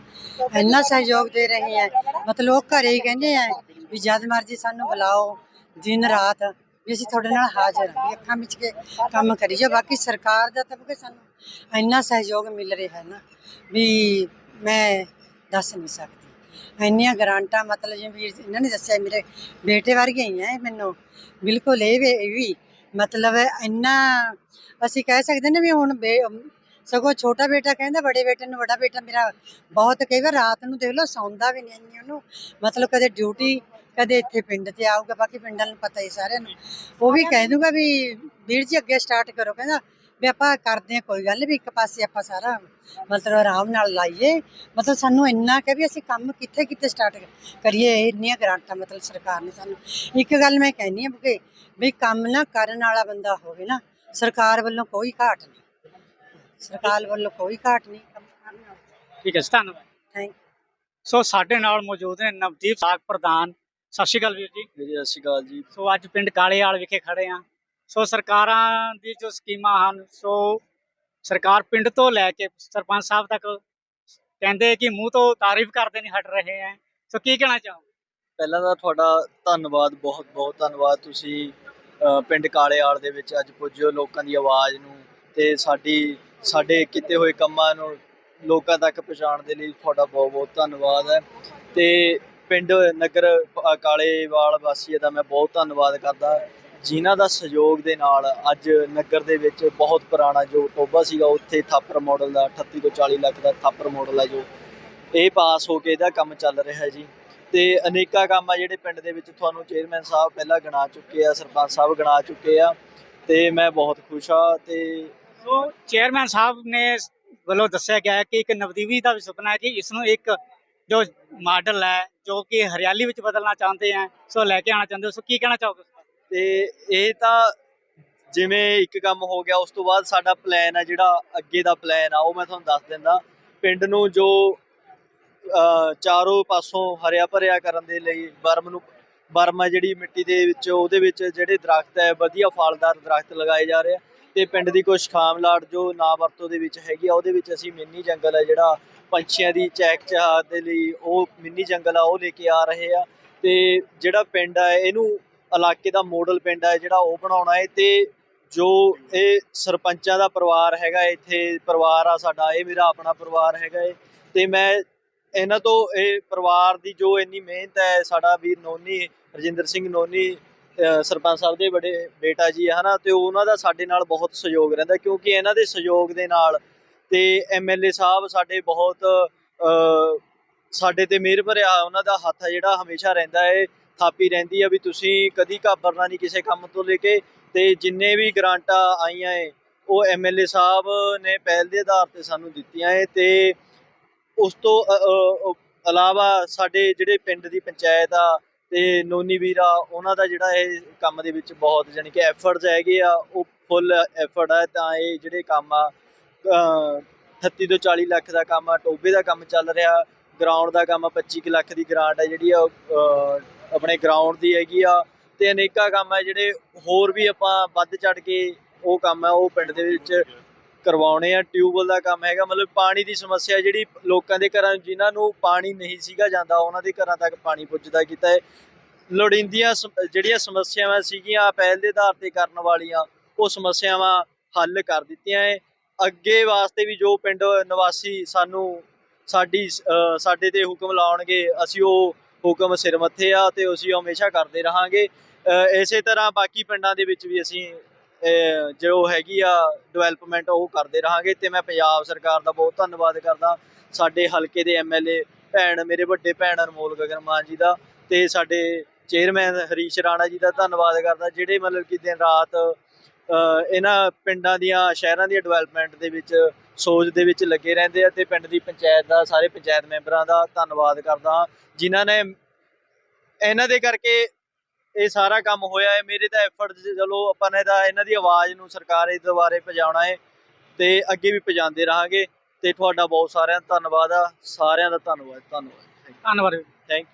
H: ਇੰਨਾ ਸਹਿਯੋਗ ਦੇ ਰਹੇ ਹੈ। ਮਤਲਬ ਉਹ ਘਰੇ ਹੀ ਕਹਿੰਦੇ ਆ ਵੀ ਜਦ ਮਰਜ਼ੀ ਸਾਨੂੰ ਬੁਲਾਓ, ਦਿਨ ਰਾਤ ਵੀ ਅਸੀਂ ਤੁਹਾਡੇ ਨਾਲ ਹਾਜ਼ਰ ਹਾਂ, ਵੀ ਅੱਖਾਂ ਵਿੱਚ ਕੇ ਕੰਮ ਕਰੀ ਜਾ ਬਾਕੀ ਸਰਕਾਰ ਦਾ ਤਾਂ ਕਿ ਸਾਨੂੰ ਇੰਨਾ ਸਹਿਯੋਗ ਮਿਲ ਰਿਹਾ ਹੈ ਨਾ ਵੀ ਮੈਂ ਦੱਸ ਨਹੀਂ ਸਕਦੀ। ਇੰਨੀਆਂ ਗਰਾਂਟਾਂ ਮਤਲਬ ਜਿਵੇਂ ਵੀਰ ਇਹਨਾਂ ਨੇ ਦੱਸਿਆ, ਮੇਰੇ ਬੇਟੇ ਵਰਗੇ ਹੀ ਹੈ ਮੈਨੂੰ। ਬਿਲਕੁਲ ਇਹ ਵੀ ਇਹ ਵੀ ਮਤਲਬ ਇੰਨਾ ਅਸੀਂ ਕਹਿ ਸਕਦੇ ਨੇ ਵੀ ਹੁਣ ਬੇ ਸਗੋਂ ਛੋਟਾ ਬੇਟਾ ਕਹਿੰਦਾ, ਬੜੇ ਬੇਟੇ ਨੂੰ ਵੱਡਾ ਬੇਟਾ ਮੇਰਾ ਬਹੁਤ, ਕਈ ਵਾਰ ਰਾਤ ਨੂੰ ਦੇਖ ਲਓ ਸੌਂਦਾ ਵੀ ਨਹੀਂ ਇੰਨੀ ਉਹਨੂੰ। ਮਤਲਬ ਕਦੇ ਡਿਊਟੀ ਕਦੇ ਇੱਥੇ ਪਿੰਡ ਤੇ ਆਊਗਾ ਬਾਕੀ ਪਿੰਡਾਂ ਨੂੰ ਪਤਾ ਹੀ ਸਾਰਿਆਂ ਨੂੰ। ਉਹ ਵੀ ਕਹਿ ਦੂਗਾ ਵੀ ਵੀਰ ਜੀ ਅੱਗੇ ਸਟਾਰਟ ਕਰੋ ਕਹਿੰਦਾ ਵੀ ਆਪਾਂ ਕਰਦੇ ਹਾਂ ਕੋਈ ਗੱਲ ਵੀ ਇੱਕ ਪਾਸੇ ਆਪਾਂ ਸਾਰਾ ਮਤਲਬ ਆਰਾਮ ਨਾਲ ਲਾਈਏ। ਮਤਲਬ ਸਾਨੂੰ ਇੰਨਾ ਕਿ ਵੀ ਅਸੀਂ ਕੰਮ ਕਿੱਥੇ ਕਿੱਥੇ ਸਟਾਰਟ ਕਰੀਏ ਇੰਨੀਆਂ ਗ੍ਰਾਂਟਾਂ ਮਤਲਬ ਸਰਕਾਰ ਨੇ ਸਾਨੂੰ। ਇੱਕ ਗੱਲ ਮੈਂ ਕਹਿੰਦੀ ਹਾਂ ਕਿ ਵੀ ਕੰਮ ਨਾ ਕਰਨ ਵਾਲਾ ਬੰਦਾ ਹੋਵੇ ਨਾ ਸਰਕਾਰ ਵੱਲੋਂ ਕੋਈ ਘਾਟ ਨਹੀਂ। ਸਰਕਾਰ ਵੱਲੋਂ ਕੋਈ ਘਾਟ ਨਹੀਂ। ਕੰਮ ਕਰਨ ਵਾਲਾ
A: ਠੀਕ ਹੈ ਧੰਨਵਾਦ।
H: ਥੈਂਕ
A: ਸੋ ਸਾਡੇ ਨਾਲ ਮੌਜੂਦ ਨੇ ਨਵਦੀਪ ਸਾਖ ਪ੍ਰਧਾਨ ਸਤਿ ਸ਼੍ਰੀ ਅਕਾਲ ਵੀਰ ਜੀ।
L: ਜੀ ਸਤਿ ਸ਼੍ਰੀ ਅਕਾਲ ਜੀ।
A: ਸੋ ਅੱਜ ਪਿੰਡ ਕਾਲੇਵਾਲ ਵਿਖੇ ਖੜੇ ਆ। ਸੋ ਸਰਕਾਰਾਂ ਦੀ ਜੋ ਸਕੀਮਾਂ ਹਨ ਸੋ ਸਰਕਾਰ ਪਿੰਡ ਤੋਂ ਲੈ ਕੇ ਸਰਪੰਚ ਸਾਹਿਬ ਤੱਕ ਕਹਿੰਦੇ ਕਿ ਮੂੰਹ ਤੋਂ ਤਾਰੀਫ ਕਰਦੇ ਨਹੀਂ ਹਟ ਰਹੇ ਹੈ ਸੋ ਕੀ ਕਹਿਣਾ ਚਾਹੋ
L: ਪਹਿਲਾਂ ਤਾਂ ਤੁਹਾਡਾ ਧੰਨਵਾਦ ਬਹੁਤ ਬਹੁਤ ਧੰਨਵਾਦ। ਤੁਸੀਂ ਪਿੰਡ ਕਾਲੇਆਲ ਦੇ ਵਿੱਚ ਅੱਜ ਪੁੱਜੇ ਲੋਕਾਂ ਦੀ ਆਵਾਜ਼ ਨੂੰ ਤੇ ਸਾਡੀ ਸਾਡੇ ਕੀਤੇ ਹੋਏ ਕੰਮਾਂ ਨੂੰ ਲੋਕਾਂ ਤੱਕ ਪਹੁੰਚਾਉਣ ਦੇ ਲਈ ਤੁਹਾਡਾ ਬਹੁਤ ਬਹੁਤ ਧੰਨਵਾਦ ਹੈ। ਤੇ ਪਿੰਡ ਨਗਰ ਅ, ਕਾਲੇਵਾਲ ਵਾਸੀਆਂ ਦਾ ਮੈਂ ਬਹੁਤ ਧੰਨਵਾਦ ਕਰਦਾ। ਜਿਨ੍ਹਾਂ ਦਾ ਸਹਿਯੋਗ ਦੇ ਨਾਲ ਅੱਜ ਨਗਰ ਦੇ ਵਿੱਚ ਬਹੁਤ ਪੁਰਾਣਾ ਜੋ ਟੋਬਾ ਸੀਗਾ ਉੱਥੇ ਥਾਪਰ ਮਾਡਲ ਦਾ 38 ਤੋਂ 40 ਲੱਖ ਦਾ ਥਾਪਰ ਮਾਡਲ ਹੈ ਜੋ। ਇਹ ਪਾਸ ਹੋ ਕੇ ਇਹਦਾ ਕੰਮ ਚੱਲ ਰਿਹਾ ਜੀ। ਤੇ ਅਨੇਕਾਂ ਕੰਮ ਆ ਜਿਹੜੇ ਪਿੰਡ ਦੇ ਵਿੱਚ ਤੁਹਾਨੂੰ ਚੇਅਰਮੈਨ ਸਾਹਿਬ ਪਹਿਲਾਂ ਗਿਣਾ ਚੁੱਕੇ ਆ ਸਰਪੰਚ ਸਾਹਿਬ ਗਿਣਾ ਚੁੱਕੇ ਆ। ਤੇ ਮੈਂ ਬਹੁਤ ਖੁਸ਼ ਆ ਤੇ
A: ਸੋ ਚੇਅਰਮੈਨ ਸਾਹਿਬ ਨੇ ਵੱਲੋਂ ਦੱਸਿਆ ਗਿਆ ਹੈ ਕਿ ਇੱਕ ਨਵਦੀਵੀ ਦਾ ਵੀ ਸੁਪਨਾ ਹੈ ਕਿ ਇਸ ਨੂੰ ਇੱਕ ਜੋ ਮਾਡਲ ਹੈ, ਜੋ ਕਿ ਹਰਿਆਲੀ ਵਿੱਚ ਬਦਲਣਾ ਚਾਹੁੰਦੇ ਹੈ ਸੋ ਲੈ ਕੇ ਆਉਣਾ ਚਾਹੁੰਦੇ ਹੋ, ਸੋ ਕੀ ਕਹਿਣਾ ਚਾਹੋਗੇ
L: ਤੇ ਇਹ ਤਾਂ ਜਿਵੇਂ ਇੱਕ ਕੰਮ ਹੋ ਗਿਆ, ਉਸ ਤੋਂ ਬਾਅਦ ਸਾਡਾ ਪਲਾਨ ਆ, ਜਿਹੜਾ ਅੱਗੇ ਦਾ ਪਲਾਨ ਆ, ਉਹ ਮੈਂ ਤੁਹਾਨੂੰ ਦੱਸ ਦਿੰਦਾ। ਪਿੰਡ ਨੂੰ ਜੋ ਚਾਰੋਂ ਪਾਸੋਂ ਹਰਿਆ ਭਰਿਆ ਕਰਨ ਦੇ ਲਈ ਬਰਮ ਨੂੰ ਬਰਮ ਆ ਜਿਹੜੀ ਮਿੱਟੀ ਦੇ ਵਿੱਚ, ਉਹਦੇ ਵਿੱਚ ਜਿਹੜੇ ਦਰਖਤ ਹੈ, ਵਧੀਆ ਫਲਦਾਰ ਦਰਖਤ ਲਗਾਏ ਜਾ ਰਹੇ ਆ। ਤੇ ਪਿੰਡ ਦੀ ਕੁਝ ਖਾਮਲਾਟ ਜੋ ਨਾ ਵਰਤੋਂ ਦੇ ਵਿੱਚ ਹੈਗੀ ਆ, ਉਹਦੇ ਵਿੱਚ ਅਸੀਂ ਮਿੰਨੀ ਜੰਗਲ ਹੈ ਜਿਹੜਾ ਪੰਛੀਆਂ ਦੀ ਚਹਿਕ ਚਹਾਟ ਦੇ ਲਈ ਉਹ ਮਿੰਨੀ ਜੰਗਲ ਆ, ਉਹ ਲੈ ਕੇ ਆ ਰਹੇ ਆ। ਤੇ ਜਿਹੜਾ ਪਿੰਡ ਹੈ ਇਹਨੂੰ ਇਲਾਕੇ ਦਾ ਮੋਡਲ ਪਿੰਡ ਹੈ ਜਿਹੜਾ ਉਹ ਬਣਾਉਣਾ ਹੈ। ਤੇ ਜੋ ਇਹ ਸਰਪੰਚਾਂ ਦਾ ਪਰਿਵਾਰ ਹੈਗਾ, ਇੱਥੇ ਪਰਿਵਾਰ ਆ ਸਾਡਾ, ਇਹ ਮੇਰਾ ਆਪਣਾ ਪਰਿਵਾਰ ਹੈਗਾ ਏ। ਤੇ ਮੈਂ ਇਹਨਾਂ ਤੋਂ ਇਹ ਪਰਿਵਾਰ ਦੀ ਜੋ ਇੰਨੀ ਮਿਹਨਤ ਹੈ, ਸਾਡਾ ਵੀਰ ਨੋਨੀ, ਰਜਿੰਦਰ ਸਿੰਘ ਨੋਨੀ ਸਰਪੰਚ ਸਾਹਿਬ ਦੇ ਬੜੇ ਬੇਟਾ ਜੀ ਹੈ ਹਨਾ। ਤੇ ਉਹਨਾਂ ਦਾ ਸਾਡੇ ਨਾਲ ਬਹੁਤ ਸਹਿਯੋਗ ਰਹਿੰਦਾ, ਕਿਉਂਕਿ ਇਹਨਾਂ ਦੇ ਸਹਿਯੋਗ ਦੇ ਨਾਲ ਤੇ ਐਮਐਲਏ ਸਾਹਿਬ ਸਾਡੇ ਬਹੁਤ ਸਾਡੇ ਤੇ ਮਿਹਰ ਭਰਿਆ ਉਹਨਾਂ ਦਾ ਹੱਥ ਹੈ ਜਿਹੜਾ ਹਮੇਸ਼ਾ ਰਹਿੰਦਾ ਹੈ ਥਾਪੀ ਰਹਿੰਦੀ ਆ ਵੀ ਤੁਸੀਂ ਕਦੀ ਘਾਬਰਨਾ ਨਹੀਂ ਕਿਸੇ ਕੰਮ ਤੋਂ ਲੈ ਕੇ। ਤੇ ਜਿੰਨੇ ਵੀ ਗ੍ਰਾਂਟਾਂ ਆਈਆਂ ਏ, ਉਹ ਐਮਐਲਏ ਸਾਹਿਬ ਨੇ ਪਹਿਲ ਦੇ ਆਧਾਰ ਤੇ ਸਾਨੂੰ ਦਿੱਤੀਆਂ ਏ ਤੇ ਉਸ ਤੋਂ ਇਲਾਵਾ ਸਾਡੇ ਜਿਹੜੇ ਪਿੰਡ ਦੀ ਪੰਚਾਇਤ ਆ ਤੇ ਨੋਨੀ ਵੀਰਾ ਉਹਨਾਂ ਦਾ ਜਿਹੜਾ ਇਹ ਕੰਮ ਦੇ ਵਿੱਚ ਬਹੁਤ, ਜਾਣੀ ਕਿ ਐਫਰਟਸ ਹੈਗੇ ਆ, ਉਹ ਫੁੱਲ ਐਫਰਟ ਹੈ ਤਾਂ ਇਹ ਜਿਹੜੇ ਕੰਮ ਆ 38 ਤੋਂ 40 ਲੱਖ ਦਾ ਕੰਮ ਆ ਟੋਬੇ ਦਾ ਕੰਮ ਚੱਲ ਰਿਹਾ ਗਰਾਊਂਡ ਦਾ ਕੰਮ ਆ 25 ਕੁ ਲੱਖ ਦੀ ਗ੍ਰਾਂਟ ਹੈ ਜਿਹੜੀ ਆ ਉਹ, ਆਪਣੇ ਗਰਾਊਂਡ ਦੀ ਹੈਗੀ ਆ ਤੇ ਅਨੇਕਾਂ ਕੰਮ ਆ ਜਿਹੜੇ ਹੋਰ ਵੀ ਆਪਾਂ ਵੱਧ ਚੜ ਕੇ ਉਹ ਕੰਮ ਆ ਉਹ ਪਿੰਡ ਦੇ ਵਿੱਚ ਕਰਵਾਉਣੇ ਆ ਟਿਊਬਵੈਲ ਦਾ ਕੰਮ ਹੈਗਾ ਮਤਲਬ ਪਾਣੀ ਦੀ ਸਮੱਸਿਆ ਜਿਹੜੀ ਲੋਕਾਂ ਦੇ ਘਰਾਂ ਜਿਨ੍ਹਾਂ ਨੂੰ ਪਾਣੀ ਨਹੀਂ ਸੀਗਾ ਜਾਂਦਾ ਉਹਨਾਂ ਦੇ ਘਰਾਂ ਤੱਕ ਪਾਣੀ ਪੁੱਜਦਾ ਕੀਤਾ ਹੈ। ਲੋੜੀਂਦੀਆਂ ਸਮ- ਜਿਹੜੀਆਂ ਸਮੱਸਿਆਵਾਂ ਸੀਗੀਆਂ ਪਹਿਲ ਦੇ ਆਧਾਰ ਤੇ ਕਰਨ ਵਾਲੀਆਂ ਉਹ ਸਮੱਸਿਆਵਾਂ ਹੱਲ ਕਰ ਦਿੱਤੀਆਂ ਹੈ। ਅੱਗੇ ਵਾਸਤੇ ਵੀ ਜੋ ਪਿੰਡ ਨਿਵਾਸੀ ਸਾਨੂੰ ਸਾਡੀ ਸਾਡੇ ਤੇ ਹੁਕਮ ਲਾਉਣਗੇ, ਅਸੀਂ ਉਹ ਹੁਕਮ ਸਿਰ ਮੱਥੇ ਆ ਤੇ ਅਸੀਂ ਉਹ ਹਮੇਸ਼ਾ ਕਰਦੇ ਰਹਾਂਗੇ। ਇਸੇ ਤਰ੍ਹਾਂ ਬਾਕੀ ਪਿੰਡਾਂ ਦੇ ਵਿੱਚ ਵੀ ਅਸੀਂ ਜੋ ਹੈਗੀ ਆ ਡਿਵੈਲਪਮੈਂਟ ਉਹ ਕਰਦੇ ਰਹਾਂਗੇ ਤੇ ਮੈਂ ਪੰਜਾਬ ਸਰਕਾਰ ਦਾ ਬਹੁਤ ਧੰਨਵਾਦ ਕਰਦਾ। ਸਾਡੇ ਹਲਕੇ ਦੇ ਐਮਐਲਏ ਭੈਣ, ਮੇਰੇ ਵੱਡੇ ਭੈਣ ਅਨਮੋਲ ਗਗਨ ਮਾਨ ਜੀ ਦਾ ਤੇ ਸਾਡੇ ਚੇਅਰਮੈਨ ਹਰੀਸ਼ ਰਾਣਾ ਜੀ ਦਾ ਧੰਨਵਾਦ ਕਰਦਾ, ਜਿਹੜੇ ਮਤਲਬ ਕਿ ਦਿਨ ਰਾਤ ਇਹਨਾਂ ਪਿੰਡਾਂ ਦੀਆਂ ਸ਼ਹਿਰਾਂ ਦੀਆਂ ਡਿਵੈਲਪਮੈਂਟ ਦੇ ਵਿੱਚ ਸੋਚ ਦੇ ਵਿੱਚ ਲੱਗੇ ਰਹਿੰਦੇ ਆ ਤੇ ਪਿੰਡ ਦੀ ਪੰਚਾਇਤ ਦਾ ਸਾਰੇ ਪੰਚਾਇਤ ਮੈਂਬਰਾਂ ਦਾ ਧੰਨਵਾਦ ਕਰਦਾ ਜਿਨ੍ਹਾਂ ਨੇ ਇਹਨਾਂ ਦੇ ਕਰਕੇ ਇਹ ਸਾਰਾ ਕੰਮ ਹੋਇਆ ਹੈ। ਮੇਰੇ ਤਾਂ ਐਫਰਟ ਚਲੋ ਆਪਾਂ ਨੇ ਤਾਂ ਇਹਨਾਂ ਦੀ ਆਵਾਜ਼ ਨੂੰ ਸਰਕਾਰ ਦੇ ਦੁਆਰੇ ਪਹੁੰਚਾਉਣਾ ਹੈ ਤੇ ਅੱਗੇ ਵੀ ਪਹੁੰਚਾਉਂਦੇ ਰਹਾਂਗੇ ਤੇ ਤੁਹਾਡਾ ਬਹੁਤ ਸਾਰਿਆਂ ਦਾ ਧੰਨਵਾਦ ਆ। ਸਾਰਿਆਂ ਦਾ ਧੰਨਵਾਦ ਧੰਨਵਾਦ।
A: ਧੰਨਵਾਦ।
L: Thank you